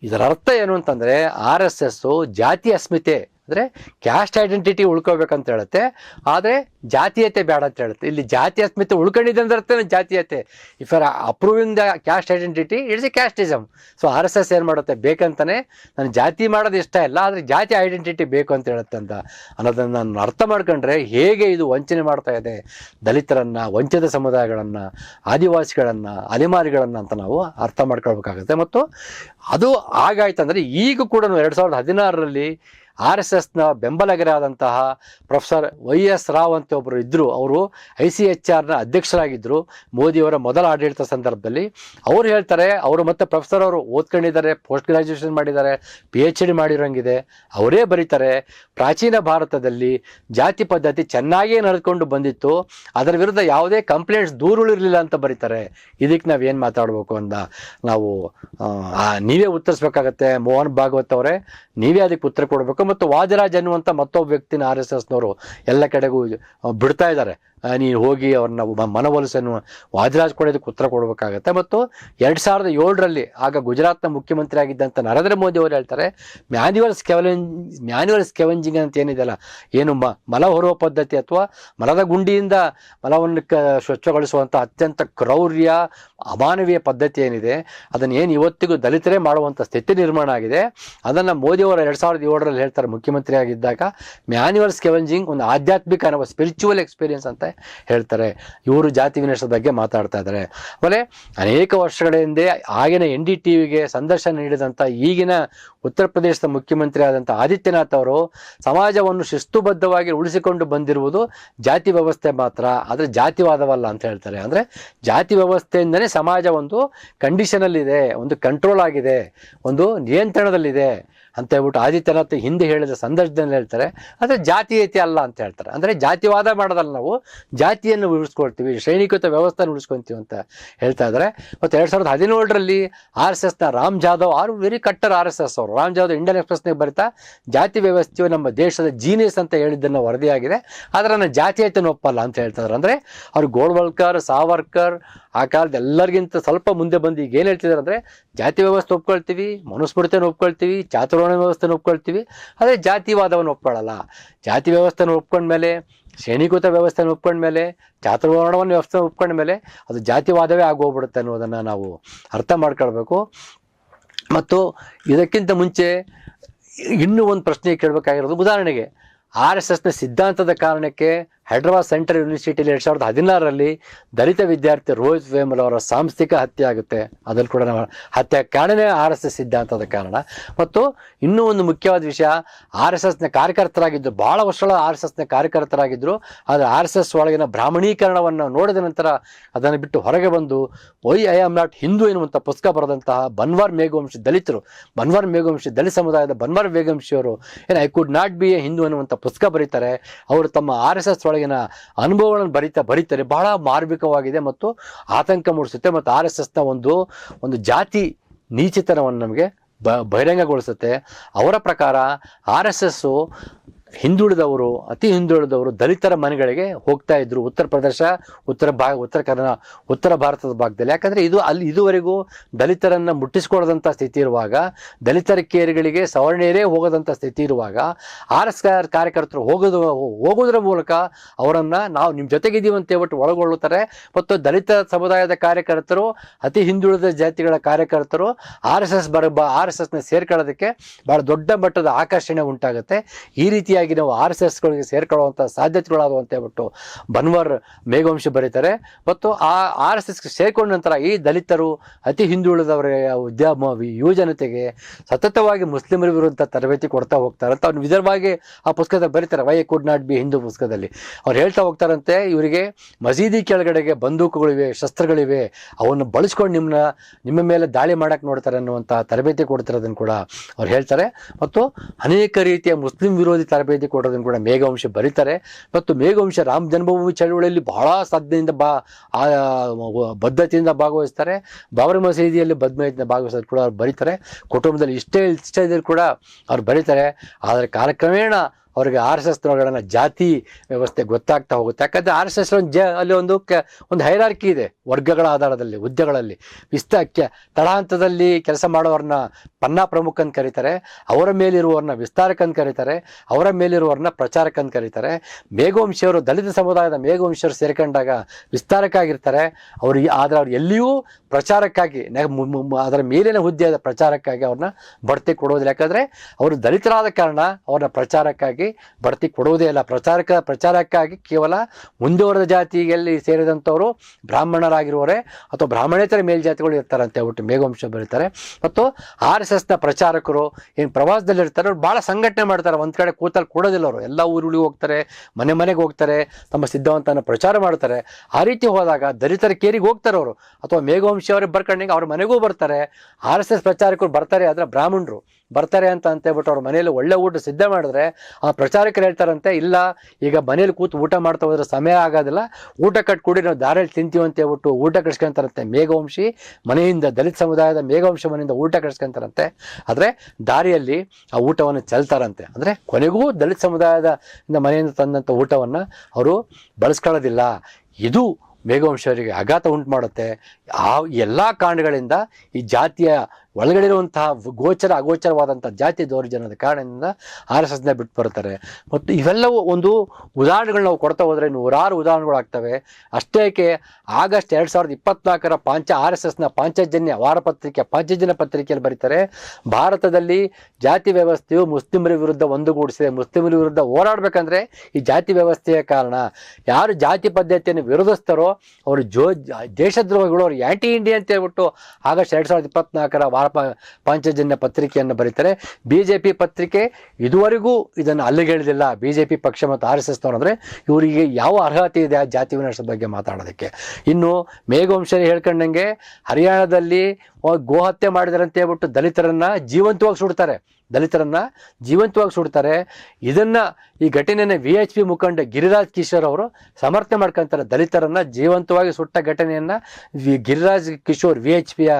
ಇದರ ಅರ್ಥ ಏನು ಅಂತಂದರೆ ಆರ್ ಎಸ್ ಎಸ್ಸು ಜಾತಿ ಅಸ್ಮಿತೆ ಅಂದರೆ ಕ್ಯಾಸ್ಟ್ ಐಡೆಂಟಿಟಿ ಉಳ್ಕೋಬೇಕಂತ ಹೇಳುತ್ತೆ. ಆದರೆ ಜಾತೀಯತೆ ಬೇಡ ಅಂತ ಹೇಳುತ್ತೆ. ಇಲ್ಲಿ ಜಾತಿ ಅಸ್ಮಿತೆ ಉಳ್ಕೊಂಡಿದೆ ಅಂದ್ರೆ ಅರ್ಥನೇ ಜಾತೀಯತೆ. If are approving the caste identity it's a casteism so R S S ಏನು ಮಾಡುತ್ತೆ? ಬೇಕಂತಾನೆ ನಾನು ಜಾತಿ ಮಾಡೋದು ಇಷ್ಟ ಇಲ್ಲ, ಆದರೆ ಜಾತಿ ಐಡೆಂಟಿಟಿ ಬೇಕು ಅಂತ ಹೇಳುತ್ತೆ ಅಂತ. ಅನ್ನೋದನ್ನು ನಾನು ಅರ್ಥ ಮಾಡ್ಕೊಂಡ್ರೆ ಹೇಗೆ ಇದು ವಂಚನೆ ಮಾಡ್ತಾ ಇದೆ? ದಲಿತರನ್ನು, ವಂಚಿತ ಸಮುದಾಯಗಳನ್ನು, ಆದಿವಾಸಿಗಳನ್ನು, ಅಲೆಮಾರಿಗಳನ್ನು ಅಂತ ನಾವು ಅರ್ಥ ಮಾಡ್ಕೊಳ್ಬೇಕಾಗುತ್ತೆ. ಮತ್ತು ಅದು ಆಗಾಯ್ತಂದರೆ ಈಗ ಕೂಡ ಎರಡು ಸಾವಿರದ ಹದಿನಾರರಲ್ಲಿ ಆರ್ ಎಸ್ ಎಸ್ನ ಬೆಂಬಲಿಗರಾದಂತಹ ಪ್ರೊಫೆಸರ್ ವೈ ಎಸ್ ರಾವ್ ಅಂತ ಒಬ್ಬರು ಇದ್ದರು ಅವರು ಐ ಸಿ ಎಚ್ ಆರ್ನ ಅಧ್ಯಕ್ಷರಾಗಿದ್ದರು ಮೋದಿಯವರ ಮೊದಲ ಆಡಳಿತ ಸಂದರ್ಭದಲ್ಲಿ. ಅವರು ಹೇಳ್ತಾರೆ, ಅವರು ಮತ್ತು ಪ್ರೊಫೆಸರ್ ಅವರು ಓದ್ಕೊಂಡಿದ್ದಾರೆ, ಪೋಸ್ಟ್ ಗ್ರ್ಯಾಜುಯೇಷನ್ ಮಾಡಿದ್ದಾರೆ ಪಿ ಎಚ್ ಡಿ ಮಾಡಿರೋಂಗಿದೆ. ಅವರೇ ಬರೀತಾರೆ, ಪ್ರಾಚೀನ ಭಾರತದಲ್ಲಿ ಜಾತಿ ಪದ್ಧತಿ ಚೆನ್ನಾಗಿಯೇ ನಡೆದುಕೊಂಡು ಬಂದಿತ್ತು, ಅದರ ವಿರುದ್ಧ ಯಾವುದೇ ಕಂಪ್ಲೇಂಟ್ಸ್ ದೂರುಳಿರಲಿಲ್ಲ ಅಂತ ಬರೀತಾರೆ. ಇದಕ್ಕೆ ನಾವೇನು ಮಾತಾಡಬೇಕು ಅಂದ ನಾವು ನೀವೇ ಉತ್ತರಿಸ್ಬೇಕಾಗತ್ತೆ. ಮೋಹನ್ ಭಾಗವತ್ ಅವರೇ, ನೀವೇ ಅದಕ್ಕೆ ಉತ್ತರ ಕೊಡಬೇಕು ಮತ್ತು ವಾಜರಾಜ್ ಅನ್ನುವಂಥ ಮತ್ತೊಬ್ಬ ವ್ಯಕ್ತಿನ ಆರ್ ಎಸ್ ಎಸ್ನವರು ಎಲ್ಲ ಕಡೆಗೂ ಬಿಡ್ತಾ ಇದ್ದಾರೆ. ನೀನು ಹೋಗಿ ಅವ್ರನ್ನ ಮನವೊಲಿಸನ್ನು ವಾದಿರಾಜ್ ಕೊಡೋದಕ್ಕೆ ಉತ್ತರ ಕೊಡಬೇಕಾಗತ್ತೆ. ಮತ್ತು ಎರಡು ಸಾವಿರದ ಏಳರಲ್ಲಿ ಆಗ ಗುಜರಾತ್ನ ಮುಖ್ಯಮಂತ್ರಿ ಆಗಿದ್ದಂಥ ನರೇಂದ್ರ ಮೋದಿ ಅವರು ಹೇಳ್ತಾರೆ, ಮ್ಯಾನ್ಯುವಲ್ ಸ್ಕೆವಲೆಂಜ್ ಮ್ಯಾನ್ಯುವಲ್ ಸ್ಕೆವೆಂಜಿಂಗ್ ಅಂತ ಏನಿದೆಯಲ್ಲ, ಏನು ಮ, ಮಲ ಹೊರುವ ಪದ್ಧತಿ ಅಥವಾ ಮಲದ ಗುಂಡಿಯಿಂದ ಮಲವನ್ನು ಕ ಸ್ವಚ್ಛಗೊಳಿಸುವಂಥ ಅತ್ಯಂತ ಕ್ರೌರ್ಯ, ಅಮಾನವೀಯ ಪದ್ಧತಿ ಏನಿದೆ, ಅದನ್ನು ಏನು ಇವತ್ತಿಗೂ ದಲಿತರೇ ಮಾಡುವಂಥ ಸ್ಥಿತಿ ನಿರ್ಮಾಣ ಆಗಿದೆ. ಅದನ್ನು ಮೋದಿಯವರು ಎರಡು ಸಾವಿರದ ಏಳರಲ್ಲಿ ಹೇಳ್ತಾರೆ ಮುಖ್ಯಮಂತ್ರಿ ಆಗಿದ್ದಾಗ ಮ್ಯಾನ್ಯುವಲ್ ಸ್ಕೆವೆಂಜಿಂಗ್ ಒಂದು ಆಧ್ಯಾತ್ಮಿಕ ಸ್ಪಿರಿಚುವಲ್ ಎಕ್ಸ್ಪೀರಿಯನ್ಸ್ ಅಂತ ಹೇಳ್ತಾರೆ. ಇವರು ಜಾತಿ ವಿನಾಶದ ಬಗ್ಗೆ ಮಾತಾಡ್ತಾ ಇದ್ದಾರೆ. ಆಮೇಲೆ ಅನೇಕ ವರ್ಷಗಳ ಹಿಂದೆ ಆಗಿನ ಎನ್ ಡಿ ಟಿ ವಿಗೆ ಸಂದರ್ಶನ ನೀಡಿದಂಥ ಈಗಿನ ಉತ್ತರ ಪ್ರದೇಶದ ಮುಖ್ಯಮಂತ್ರಿ ಆದಂಥ ಆದಿತ್ಯನಾಥ್ ಅವರು ಸಮಾಜವನ್ನು ಶಿಸ್ತುಬದ್ಧವಾಗಿ ಉಳಿಸಿಕೊಂಡು ಬಂದಿರುವುದು ಜಾತಿ ವ್ಯವಸ್ಥೆ ಮಾತ್ರ, ಆದರೆ ಜಾತಿವಾದವಲ್ಲ ಅಂತ ಹೇಳ್ತಾರೆ. ಅಂದರೆ ಜಾತಿ ವ್ಯವಸ್ಥೆಯಿಂದನೇ ಸಮಾಜ ಒಂದು ಕಂಡೀಷನಲ್ಲಿದೆ ಒಂದು ಕಂಟ್ರೋಲ್ ಆಗಿದೆ, ಒಂದು ನಿಯಂತ್ರಣದಲ್ಲಿದೆ. ಅಂತ ಹೇಳ್ಬಿಟ್ಟು ಆದಿತ್ಯನಾಥ್ ಹಿಂದೆ ಹೇಳಿದ ಸಂದರ್ಭದಲ್ಲಿ ಹೇಳ್ತಾರೆ ಆದರೆ ಜಾತೀಯತೆ ಅಲ್ಲ ಅಂತ ಹೇಳ್ತಾರೆ. ಅಂದರೆ ಜಾತಿವಾದ ಮಾಡೋದಲ್ಲ ನಾವು, ಜಾತಿಯನ್ನು ಉಳಿಸ್ಕೊಳ್ತೀವಿ, ಶ್ರೇಣೀಕೃತ ವ್ಯವಸ್ಥೆ ಉಳಿಸ್ಕೊಳ್ತೀವಿ ಅಂತ ಹೇಳ್ತಾ ಇದ್ದಾರೆ. ಮತ್ತು ಎರಡು ಸಾವಿರದ ಹದಿನೇಳರಲ್ಲಿ ಆರ್ ಎಸ್ ಎಸ್ನ ರಾಮ್ ಜಾಧವ್, ಆರು ವೆರಿ ಕಟ್ಟರ್ ಆರ್ ಎಸ್ ಎಸ್ ಅವರು. ರಾಮ್ ಜಾಧವ್ ಇಂಡಿಯನ್ ಎಕ್ಸ್ಪ್ರೆಸ್ನಾಗ ಬರಿತಾ, ಜಾತಿ ವ್ಯವಸ್ಥೆಯು ನಮ್ಮ ದೇಶದ ಜೀನಿಯಸ್ ಅಂತ ಹೇಳಿದ್ದನ್ನು ವರದಿಯಾಗಿದೆ. ಆದರೆ ನಾನು ಜಾತೀಯತೆಯನ್ನು ಒಪ್ಪಲ್ಲ ಅಂತ ಹೇಳ್ತಾ ಇದ್ದಾರೆ. ಅಂದರೆ ಅವ್ರು ಗೋಳ್ವಲ್ಕರ್ ಸಾವರ್ಕರ್ ಆ ಕಾಲದ ಎಲ್ಲರಿಗಿಂತ ಸ್ವಲ್ಪ ಮುಂದೆ ಬಂದು ಈಗ ಏನು ಹೇಳ್ತಿದ್ದಾರೆ ಅಂದರೆ ಜಾತಿ ವ್ಯವಸ್ಥೆ ಒಪ್ಕೊಳ್ತೀವಿ, ಮನುಸ್ಮೃತಿಯನ್ನು ಒಪ್ಕೊಳ್ತೀವಿ ಚಾತುರ್ವರ್ಣ ವ್ಯವಸ್ಥೆನ ಒಪ್ಕೊಳ್ತೀವಿ, ಆದರೆ ಜಾತಿವಾದವನ್ನು ಒಪ್ಕೊಳ್ಳಲ್ಲ ಜಾತಿ ವ್ಯವಸ್ಥೆನ ಒಪ್ಕೊಂಡ್ಮೇಲೆ ಶ್ರೇಣೀಕೃತ ವ್ಯವಸ್ಥೆನ ಒಪ್ಕೊಂಡ್ಮೇಲೆ ಚಾತುರ್ವರ್ಣವನ್ನು ವ್ಯವಸ್ಥೆ ಒಪ್ಕೊಂಡ್ಮೇಲೆ ಅದು ಜಾತಿವಾದವೇ ಆಗೋಗ್ಬಿಡುತ್ತೆ ಅನ್ನೋದನ್ನು ನಾವು ಅರ್ಥ ಮಾಡ್ಕೊಳ್ಬೇಕು. ಮತ್ತು ಇದಕ್ಕಿಂತ ಮುಂಚೆ ಇನ್ನೂ ಒಂದು ಪ್ರಶ್ನೆ ಕೇಳಬೇಕಾಗಿರೋದು, ಉದಾಹರಣೆಗೆ ಆರ್ ಎಸ್ ಎಸ್ನ ಸಿದ್ಧಾಂತದ ಕಾರಣಕ್ಕೆ ಹೈದ್ರಾಬಾದ್ ಸೆಂಟ್ರಲ್ ಯೂನಿವರ್ಸಿಟಿಯಲ್ಲಿ ಎರಡು ಸಾವಿರದ ಹದಿನಾರರಲ್ಲಿ ದಲಿತ ವಿದ್ಯಾರ್ಥಿ ರೋಹಿತ್ ವೇಮಲ್ ಅವರ ಸಾಂಸ್ಥಿಕ ಹತ್ಯೆ ಆಗುತ್ತೆ. ಅದರಲ್ಲಿ ಕೂಡ ನಾವು ಹತ್ಯೆ ಕಾರಣನೇ ಆರ್ ಎಸ್ ಎಸ್ ಸಿದ್ಧಾಂತದ ಕಾರಣ. ಮತ್ತು ಇನ್ನೂ ಒಂದು ಮುಖ್ಯವಾದ ವಿಷಯ, ಆರ್ ಎಸ್ ಎಸ್ನ ಕಾರ್ಯಕರ್ತರಾಗಿದ್ದರು ಭಾಳ ವರ್ಷಗಳ ಆರ್ ಎಸ್ ಎಸ್ನ ಕಾರ್ಯಕರ್ತರಾಗಿದ್ದರು ಆದರೆ ಆರ್ ಎಸ್ ಎಸ್ ಒಳಗಿನ ಬ್ರಾಹ್ಮಣೀಕರಣವನ್ನು ನೋಡಿದ ನಂತರ ಅದನ್ನು ಬಿಟ್ಟು ಹೊರಗೆ ಬಂದು, why I am not Hindu ಎನ್ನುವಂಥ ಪುಸ್ತಕ ಬರೆದಂತಹ ಬನ್ವಾರ್ ಮೇಘವಂಶಿ ದಲಿತರು, ಬನ್ವಾರ್ ಮೇಘವಂಶಿ ದಲಿತ ಸಮುದಾಯದ ಬನ್ವಾರ್ ಮೇಘವಂಶಿಯವರು ಏನು I could not be a Hindu ಅನ್ನುವಂಥ ಪುಸ್ತಕ ಬರೀತಾರೆ. ಅವರು ತಮ್ಮ ಆರ್ ಎಸ್ ಎಸ್ ಒಳಗಿನ ಅನುಭವಗಳನ್ನು ಬರಿತಾ ಬರೀತಾರೆ. ಬಹಳ ಮಾರ್ಮಿಕವಾಗಿದೆ ಮತ್ತು ಆತಂಕ ಮೂಡಿಸುತ್ತೆ ಮತ್ತು ಆರ್ ಎಸ್ ಎಸ್ನ ಒಂದು ಒಂದು ಜಾತಿ ನೀಚಿತನವನ್ನು ನಮಗೆ ಬ, ಬಹಿರಂಗಗೊಳಿಸುತ್ತೆ. ಅವರ ಪ್ರಕಾರ ಆರ್ ಎಸ್ ಎಸ್ಸು ಹಿಂದುಳಿದವರು, ಅತಿ ಹಿಂದುಳಿದವರು ದಲಿತರ ಮನೆಗಳಿಗೆ ಹೋಗ್ತಾ ಇದ್ರು. ಉತ್ತರ ಪ್ರದೇಶ, ಉತ್ತರ ಭಾಗ, ಉತ್ತರ ಕರ್ನ ಉತ್ತರ ಭಾರತದ ಭಾಗದಲ್ಲಿ. ಯಾಕಂದರೆ ಇದು ಅಲ್ಲಿ ಇದುವರೆಗೂ ದಲಿತರನ್ನು ಮುಟ್ಟಿಸ್ಕೊಡದಂಥ ಸ್ಥಿತಿ ಇರುವಾಗ, ದಲಿತರ ಕೇರಿಗಳಿಗೆ ಸವರ್ಣೀಯರೇ ಹೋಗದಂಥ ಸ್ಥಿತಿ ಇರುವಾಗ, ಆರ್ ಎಸ್ ಕಾರ್ಯಕರ್ತರು ಹೋಗೋದು ಹೋಗೋದ್ರ ಮೂಲಕ ಅವರನ್ನು ನಾವು ನಿಮ್ಮ ಅಂತ ಹೇಳ್ಬಿಟ್ಟು ಒಳಗೊಳ್ಳುತ್ತಾರೆ. ಮತ್ತು ದಲಿತ ಸಮುದಾಯದ ಕಾರ್ಯಕರ್ತರು, ಅತಿ ಹಿಂದುಳಿದ ಜಾತಿಗಳ ಕಾರ್ಯಕರ್ತರು ಆರ್ ಎಸ್ ಎಸ್ ಬರ, ಆರ್ ಎಸ್ ಎಸ್ನ ಸೇರ್ಕೊಳ್ಳೋದಕ್ಕೆ ಭಾಳ ದೊಡ್ಡ ಮಟ್ಟದ ಆಕರ್ಷಣೆ ಉಂಟಾಗುತ್ತೆ. ಈ ರೀತಿಯಾಗಿ ನಾವು ಆರ್ ಎಸ್ ಎಸ್ಗಳಿಗೆ ಸೇರ್ಕೊಳ್ಳುವಂಥ ಸಾಧ್ಯತೆಗಳಾದವು ಹೇಳ್ಬಿಟ್ಟು ಬನ್ವರ್ ಮೇಘವಂಶ ಬರೀತಾರೆ. ಮತ್ತು ಆ ಆರ್ ಎಸ್ ಎಸ್ಗೆ ಸೇರ್ಕೊಂಡ ನಂತರ ಈ ದಲಿತರು ಅತಿ ಹಿಂದುಳಿದವರ ಉದ್ಯಮ ಯುವಜನತೆಗೆ ಸತತವಾಗಿ ಮುಸ್ಲಿಮರ ವಿರುದ್ಧ ತರಬೇತಿ ಕೊಡ್ತಾ ಹೋಗ್ತಾರೆ ಅಂತ ವಿಧವಾಗಿ ಆ ಪುಸ್ತಕದಲ್ಲಿ ಬರೀತಾರೆ. Why could not be Hindu ಪುಸ್ತಕದಲ್ಲಿ. ಅವ್ರು ಹೇಳ್ತಾ ಹೋಗ್ತಾರಂತೆ, ಇವರಿಗೆ ಮಸೀದಿ ಕೆಳಗಡೆಗೆ ಬಂದೂಕುಗಳಿವೆ ಶಸ್ತ್ರಗಳಿವೆ ಅವನ್ನು ಬಳಸ್ಕೊಂಡು ನಿಮ್ಮನ್ನ ನಿಮ್ಮ ಮೇಲೆ ದಾಳಿ ಮಾಡಕ್ಕೆ ನೋಡ್ತಾರೆ ಅನ್ನುವಂಥ ತರಬೇತಿ ಕೊಡ್ತಿರೋದನ್ನು ಕೂಡ ಅವ್ರು ಹೇಳ್ತಾರೆ. ಮತ್ತು ಅನೇಕ ರೀತಿಯ ಮುಸ್ಲಿಂ ವಿರೋಧಿ ತರಬೇತಿ ಕೊಡೋದನ್ನು ಕೂಡ ಮೇಘವಂಶ ಬರೀತಾರೆ. ಮತ್ತು ಮೇಘವಂಶ ರಾಮ ಜನ್ಮಭೂಮಿ ಚಳವಳಿಯಲ್ಲಿ ಬಹಳ ಶ್ರದ್ಧೆಯಿಂದ ಬಾ ಬದ್ಧತೆಯಿಂದ ಭಾಗವಹಿಸ್ತಾರೆ. ಬಾಬರಿ ಮಸೀದಿಯಲ್ಲಿ ಬದ್ಧತೆಯಿಂದ ಭಾಗವಹಿಸೋದು ಕೂಡ ಅವ್ರು ಬರೀತಾರೆ. ಕುಟುಂಬದಲ್ಲಿ ಇಷ್ಟೇ, ಇಷ್ಟ ಇದ್ರು ಕೂಡ ಅವ್ರು ಬರೀತಾರೆ. ಆದರೆ ಕಾಲಕ್ರಮೇಣ ಅವರಿಗೆ ಆರ್ ಎಸ್ ಎಸ್ನೊಳಗಡೆ ಜಾತಿ ವ್ಯವಸ್ಥೆ ಗೊತ್ತಾಗ್ತಾ ಹೋಗುತ್ತೆ. ಯಾಕಂದರೆ ಆರ್ ಎಸ್ ಎಸ್ ಜ, ಅಲ್ಲಿ ಒಂದು ಕ, ಒಂದು ಹೈರಾರ್ಕಿ ಇದೆ ವರ್ಗಗಳ ಆಧಾರದಲ್ಲಿ, ಹುದ್ದೆಗಳಲ್ಲಿ. ವಿಸ್ತಾರಕ್ಕೆ, ತಳಹಂತದಲ್ಲಿ ಕೆಲಸ ಮಾಡೋರನ್ನ ಪನ್ನಾ ಪ್ರಮುಖ ಅಂತ ಕರೀತಾರೆ, ಅವರ ಮೇಲಿರುವವ್ರನ್ನ ವಿಸ್ತಾರಕ ಅಂತ ಕರೀತಾರೆ, ಅವರ ಮೇಲಿರುವವ್ರನ್ನ ಪ್ರಚಾರಕ ಅಂತ ಕರೀತಾರೆ. ಮೇಘವಂಶಿಯವರು ದಲಿತ ಸಮುದಾಯದ ಮೇಘವಂಶಿಯವರು ಸೇರ್ಕೊಂಡಾಗ ವಿಸ್ತಾರಕ ಆಗಿರ್ತಾರೆ ಅವರು ಆದರೆ ಅವ್ರು ಎಲ್ಲಿಯೂ ಪ್ರಚಾರಕ್ಕಾಗಿ ಅದರ ಮೇಲಿನ ಹುದ್ದೆಯಾದ ಪ್ರಚಾರಕ್ಕಾಗಿ ಅವ್ರನ್ನ ಬಡ್ತಿ ಕೊಡೋದಿಲ್ಲ. ಯಾಕಂದರೆ ಅವರು ದಲಿತರಾದ ಕಾರಣ ಅವ್ರನ್ನ ಪ್ರಚಾರಕ್ಕಾಗಿ ಬಡ್ತಿ ಕೊಡುವುದೇ ಇಲ್ಲ ಪ್ರಚಾರಕ, ಪ್ರಚಾರಕ್ಕಾಗಿ ಕೇವಲ ಮುಂದುವರೆದ ಜಾತಿಯಲ್ಲಿ ಸೇರಿದಂಥವರು ಬ್ರಾಹ್ಮಣರಾಗಿರುವರೆ ಅಥವಾ ಬ್ರಾಹ್ಮಣೇತರ ಮೇಲ್ಜಾತಿಗಳು ಇರ್ತಾರೆ ಅಂತ ಹೇಳ್ಬಿಟ್ಟು ಮೇಘವಂಶ ಬರೀತಾರೆ. ಮತ್ತು ಆರ್ ಎಸ್ ಎಸ್ನ ಪ್ರಚಾರಕರು ಏನು ಪ್ರವಾಸದಲ್ಲಿ ಇರ್ತಾರೆ, ಅವ್ರು ಭಾಳ ಸಂಘಟನೆ ಮಾಡ್ತಾರೆ. ಒಂದು ಕಡೆ ಕೂತಲ್ಲಿ ಕೊಡೋದಿಲ್ಲ ಅವರು. ಎಲ್ಲ ಊರುಗಳಿಗೆ ಹೋಗ್ತಾರೆ, ಮನೆ ಮನೆಗೆ ಹೋಗ್ತಾರೆ, ತಮ್ಮ ಸಿದ್ಧಾಂತನ ಪ್ರಚಾರ ಮಾಡ್ತಾರೆ. ಆ ರೀತಿ ಹೋದಾಗ ದಲಿತರ ಕೇರಿಗೆ ಹೋಗ್ತಾರೆ ಅವರು. ಅಥವಾ ಮೇಘವಂಶಿ ಅವರೇ ಬರ್ಕೊಂಡಂಗೆ ಅವ್ರ ಮನೆಗೂ ಬರ್ತಾರೆ. ಆರ್ ಎಸ್ ಎಸ್ ಪ್ರಚಾರಕರು ಬರ್ತಾರೆ ಆದರೆ ಬ್ರಾಹ್ಮಣರು. ಬರ್ತಾರೆ ಅಂತ ಅಂತೇಳ್ಬಿಟ್ಟು ಅವ್ರ ಮನೆಯಲ್ಲಿ ಒಳ್ಳೆ ಊಟ ಸಿದ್ಧ ಮಾಡಿದ್ರೆ ಆ ಪ್ರಚಾರಕರು ಹೇಳ್ತಾರಂತೆ, ಇಲ್ಲ, ಈಗ ಮನೇಲಿ ಕೂತು ಊಟ ಮಾಡ್ತಾ ಹೋದ್ರೆ ಸಮಯ ಆಗೋದಿಲ್ಲ ಊಟ ಕಟ್ಕೊಡಿ ನಾವು ದಾರಿಯಲ್ಲಿ ತಿಂತೀವಿ ಅಂತ ಹೇಳ್ಬಿಟ್ಟು ಊಟ ಕಟ್ಸ್ಕೊಂತಾರಂತೆ ಮೇಘವಂಶಿ ಮನೆಯಿಂದ ದಲಿತ ಸಮುದಾಯದ ಮೇಘವಂಶ ಮನೆಯಿಂದ ಊಟ ಕಟ್ಸ್ಕೊಂತಾರಂತೆ ಆದರೆ ದಾರಿಯಲ್ಲಿ ಆ ಊಟವನ್ನು ಚೆಲ್ತಾರಂತೆ. ಅಂದರೆ ಕೊನೆಗೂ ದಲಿತ ಸಮುದಾಯದ ಮನೆಯಿಂದ ತಂದಂಥ ಊಟವನ್ನು ಅವರು ಬಳಸ್ಕೊಳ್ಳೋದಿಲ್ಲ. ಇದು ಮೇಘವಂಶವರಿಗೆ ಆಘಾತ ಉಂಟು ಮಾಡುತ್ತೆ. ಆ ಎಲ್ಲ ಕಾರಣಗಳಿಂದ ಈ ಜಾತಿಯ ಒಳಗಡೆ ಇರುವಂತಹ ಗೋಚರ ಅಗೋಚರವಾದಂಥ ಜಾತಿ ದೌರ್ಜನ್ಯದ ಕಾರಣದಿಂದ ಆರ್ ಎಸ್ ಎಸ್ನ ಬಿಟ್ಟು ಬರ್ತಾರೆ ಮತ್ತು ಇವೆಲ್ಲವೂ ಒಂದು ಉದಾಹರಣೆಗಳು ನಾವು ಕೊಡ್ತಾ ಹೋದರೆ ನೂರಾರು ಉದಾಹರಣೆಗಳು ಆಗ್ತವೆ. ಅಷ್ಟೇಕೆ ಆಗಸ್ಟ್ ಎರಡು ಸಾವಿರದ ಇಪ್ಪತ್ನಾಲ್ಕರ ಪಾಂಚ ಆರ್ ಎಸ್ ಎಸ್ನ ಪಾಂಚಜನ್ಯ ವಾರಪತ್ರಿಕೆ, ಪಾಂಚಜನ್ಯ ಪತ್ರಿಕೆಯಲ್ಲಿ ಬರೀತಾರೆ, ಭಾರತದಲ್ಲಿ ಜಾತಿ ವ್ಯವಸ್ಥೆಯು ಮುಸ್ಲಿಮರ ವಿರುದ್ಧ ಒಂದುಗೂಡಿಸಿದೆ. ಮುಸ್ಲಿಮರ ವಿರುದ್ಧ ಹೋರಾಡಬೇಕಂದ್ರೆ ಈ ಜಾತಿ ವ್ಯವಸ್ಥೆಯ ಕಾರಣ. ಯಾರು ಜಾತಿ ಪದ್ಧತಿಯನ್ನು ವಿರೋಧಿಸ್ತಾರೋ, ಅವರು ಜೋ ದೇಶದ್ರೋಹಿಗಳು ಆ್ಯಂಟಿ ಇಂಡಿಯಾ ಅಂತ ಹೇಳ್ಬಿಟ್ಟು ಆಗಸ್ಟ್ ಎರಡು ಸಾವಿರದ ಇಪ್ಪತ್ನಾಲ್ಕರ ವಾರ ಪಾಂಚಜನ್ಯ ಪತ್ರಿಕೆಯನ್ನು ಬರೀತಾರೆ. ಬಿ ಜೆ ಪಿ ಪತ್ರಿಕೆ ಇದುವರೆಗೂ ಇದನ್ನು ಅಲ್ಲಿಗೆಳೆದಿಲ್ಲ ಬಿ ಜೆ ಪಿ ಪಕ್ಷ ಮತ್ತು ಆರ್ ಎಸ್ ಎಸ್ ಇವರಿಗೆ ಯಾವ ಅರ್ಹತೆ ಇದೆ ಆ ಜಾತಿ ವಿನಾಶದ ಬಗ್ಗೆ ಮಾತಾಡೋದಕ್ಕೆ. ಇನ್ನು ಮೇಘವಂಶರಿ ಹೇಳ್ಕೊಂಡಂಗೆ ಹರಿಯಾಣದಲ್ಲಿ ಗೋಹತ್ಯೆ ಮಾಡಿದಾರೆ ಅಂತ ಹೇಳ್ಬಿಟ್ಟು ದಲಿತರನ್ನ ಜೀವಂತವಾಗಿ ಸುಡ್ತಾರೆ. ದಲಿತರನ್ನ ಜೀವಂತವಾಗಿ ಸುಡ್ತಾರೆ. ಇದನ್ನ ಈ ಘಟನೆಯನ್ನು ವಿ ಎಚ್ ಪಿ ಮುಖಂಡ ಗಿರಿರಾಜ್ ಕಿಶೋರ್ ಅವರು ಸಮರ್ಥನೆ ಮಾಡ್ಕೊಂತಾರೆ. ದಲಿತರನ್ನ ಜೀವಂತವಾಗಿ ಸುಟ್ಟ ಘಟನೆಯನ್ನ ಗಿರಿರಾಜ್ ಕಿಶೋರ್ ವಿ ಎಚ್ ಪಿಯ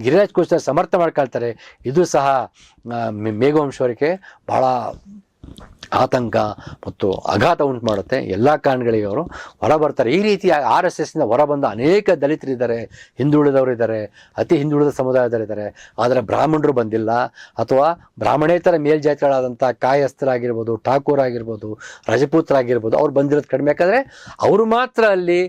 ಗಿರಿರಾಜ್ ಕಿಶೋರ್ ಸಮರ್ಥನೆ ಮಾಡ್ಕೊಳ್ತಾರೆ. ಇದು ಸಹ ಆ, ಅವರಿಗೆ ಬಹಳ ಆತಂಕ ಮತ್ತು ಆಘಾತ ಉಂಟು ಮಾಡುತ್ತೆ. ಎಲ್ಲ ಕಾರಣಗಳಿಗೆ ಅವರು ಹೊರ ಬರ್ತಾರೆ ಈ ರೀತಿ ಆರ್ ಎಸ್ ಎಸ್ನಿಂದ ಹೊರಬಂದ ಅನೇಕ ದಲಿತರಿದ್ದಾರೆ. ಹಿಂದುಳಿದವರು ಇದ್ದಾರೆ. ಅತಿ ಹಿಂದುಳಿದ ಸಮುದಾಯದವರಿದ್ದಾರೆ ಆದರೆ ಬ್ರಾಹ್ಮಣರು ಬಂದಿಲ್ಲ. ಅಥವಾ ಬ್ರಾಹ್ಮಣೇತರ ಮೇಲ್ಜಾತಿಗಳಾದಂಥ ಕಾಯಸ್ಥರಾಗಿರ್ಬೋದು, ಠಾಕೂರ್ ಆಗಿರ್ಬೋದು ರಜಪೂತ್ರರಾಗಿರ್ಬೋದು ಅವ್ರು ಬಂದಿರೋದು ಕಡಿಮೆ. ಯಾಕಂದರೆ ಅವರು ಮಾತ್ರ ಅಲ್ಲಿ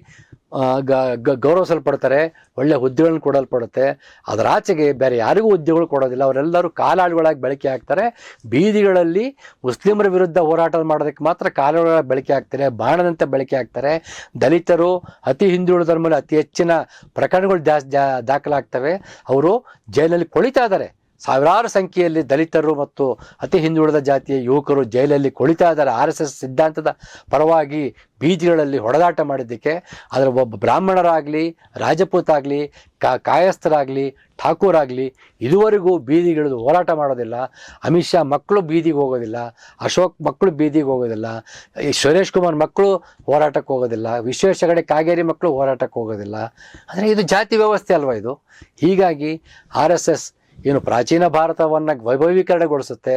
ಗೌರವಿಸಲ್ಪಡ್ತಾರೆ, ಒಳ್ಳೆ ಹುದ್ದೆಗಳನ್ನು ಕೊಡಲ್ಪಡುತ್ತೆ. ಅದರ ಆಚೆಗೆ ಬೇರೆ ಯಾರಿಗೂ ಹುದ್ದೆಗಳು ಕೊಡೋದಿಲ್ಲ. ಅವರೆಲ್ಲರೂ ಕಾಲಾಳುಗಳಾಗಿ ಬಳಕೆ ಆಗ್ತಾರೆ ಬೀದಿಗಳಲ್ಲಿ ಮುಸ್ಲಿಮರ ವಿರುದ್ಧ ಹೋರಾಟ ಮಾಡೋದಕ್ಕೆ ಮಾತ್ರ ಕಾಲಾಳುಗಳಾಗಿ ಬಳಕೆ ಆಗ್ತಾರೆ ಬಾಣದಂತೆ ಬಳಕೆ ಆಗ್ತಾರೆ ದಲಿತರು, ಅತಿ ಹಿಂದುಳಿದರ ಮೇಲೆ ಅತಿ ಹೆಚ್ಚಿನ ಪ್ರಕರಣಗಳು ಜಾಸ್ತಿ ದಾಖಲಾಗ್ತವೆ. ಅವರು ಜೈಲಲ್ಲಿ ಕೊಳಿತಾ ಇದ್ದಾರೆ. ಸಾವಿರಾರು ಸಂಖ್ಯೆಯಲ್ಲಿ ದಲಿತರು ಮತ್ತು ಅತಿ ಹಿಂದುಳಿದ ಜಾತಿಯ ಯುವಕರು ಜೈಲಲ್ಲಿ ಕೊಳಿತಾ ಇದ್ದಾರೆ. ಆರ್ ಎಸ್ ಎಸ್ ಸಿದ್ಧಾಂತದ ಪರವಾಗಿ ಬೀದಿಗಳಲ್ಲಿ ಹೊಡೆದಾಟ ಮಾಡಿದ್ದಕ್ಕೆ ಆದರೆ ಒಬ್ಬ ಬ್ರಾಹ್ಮಣರಾಗಲಿ, ರಾಜಪೂತಾಗಲಿ, ಕಾ ಕಾಯಸ್ಥರಾಗಲಿ ಠಾಕೂರ್ ಆಗಲಿ ಇದುವರೆಗೂ ಬೀದಿಗಿಳಿದು ಹೋರಾಟ ಮಾಡೋದಿಲ್ಲ. ಅಮಿತ್ ಶಾ ಮಕ್ಕಳು ಬೀದಿಗೆ ಹೋಗೋದಿಲ್ಲ. ಅಶೋಕ್ ಮಕ್ಕಳು ಬೀದಿಗೆ ಹೋಗೋದಿಲ್ಲ. ಸುರೇಶ್ ಕುಮಾರ್ ಮಕ್ಕಳು ಹೋರಾಟಕ್ಕೆ ಹೋಗೋದಿಲ್ಲ. ವಿಶ್ವೇಶ್ವರ ಹೆಗಡೆ ಕಾಗೇರಿ ಮಕ್ಕಳು ಹೋರಾಟಕ್ಕೆ ಹೋಗೋದಿಲ್ಲ. ಅಂದರೆ ಇದು ಜಾತಿ ವ್ಯವಸ್ಥೆ ಅಲ್ವಾ ಇದು? ಹೀಗಾಗಿ ಆರ್ ಎಸ್ ಎಸ್ ಏನು ಪ್ರಾಚೀನ ಭಾರತವನ್ನು ವೈಭವೀಕರಣಗೊಳಿಸುತ್ತೆ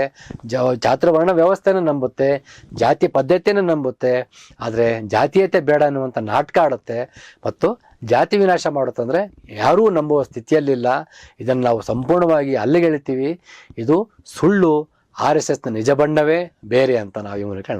ಜಾತ್ರವರ್ಣ ವ್ಯವಸ್ಥೆನ ನಂಬುತ್ತೆ, ಜಾತಿ ಪದ್ಧತಿಯನ್ನು ನಂಬುತ್ತೆ, ಆದರೆ ಜಾತೀಯತೆ ಬೇಡ ಅನ್ನುವಂಥ ನಾಟಕ ಆಡುತ್ತೆ. ಮತ್ತು ಜಾತಿ ವಿನಾಶ ಮಾಡುತ್ತಂದರೆ ಯಾರೂ ನಂಬುವ ಸ್ಥಿತಿಯಲ್ಲಿಲ್ಲ. ಇದನ್ನು ನಾವು ಸಂಪೂರ್ಣವಾಗಿ ಅಲ್ಲಿಗೆಳಿತೀವಿ ಇದು ಸುಳ್ಳು, ಆರ್ ಎಸ್ ಎಸ್ನ ನಿಜ ಬಣ್ಣವೇ, ಬೇರೆ ಅಂತ ನಾವು ಈ ಮೂಲಕ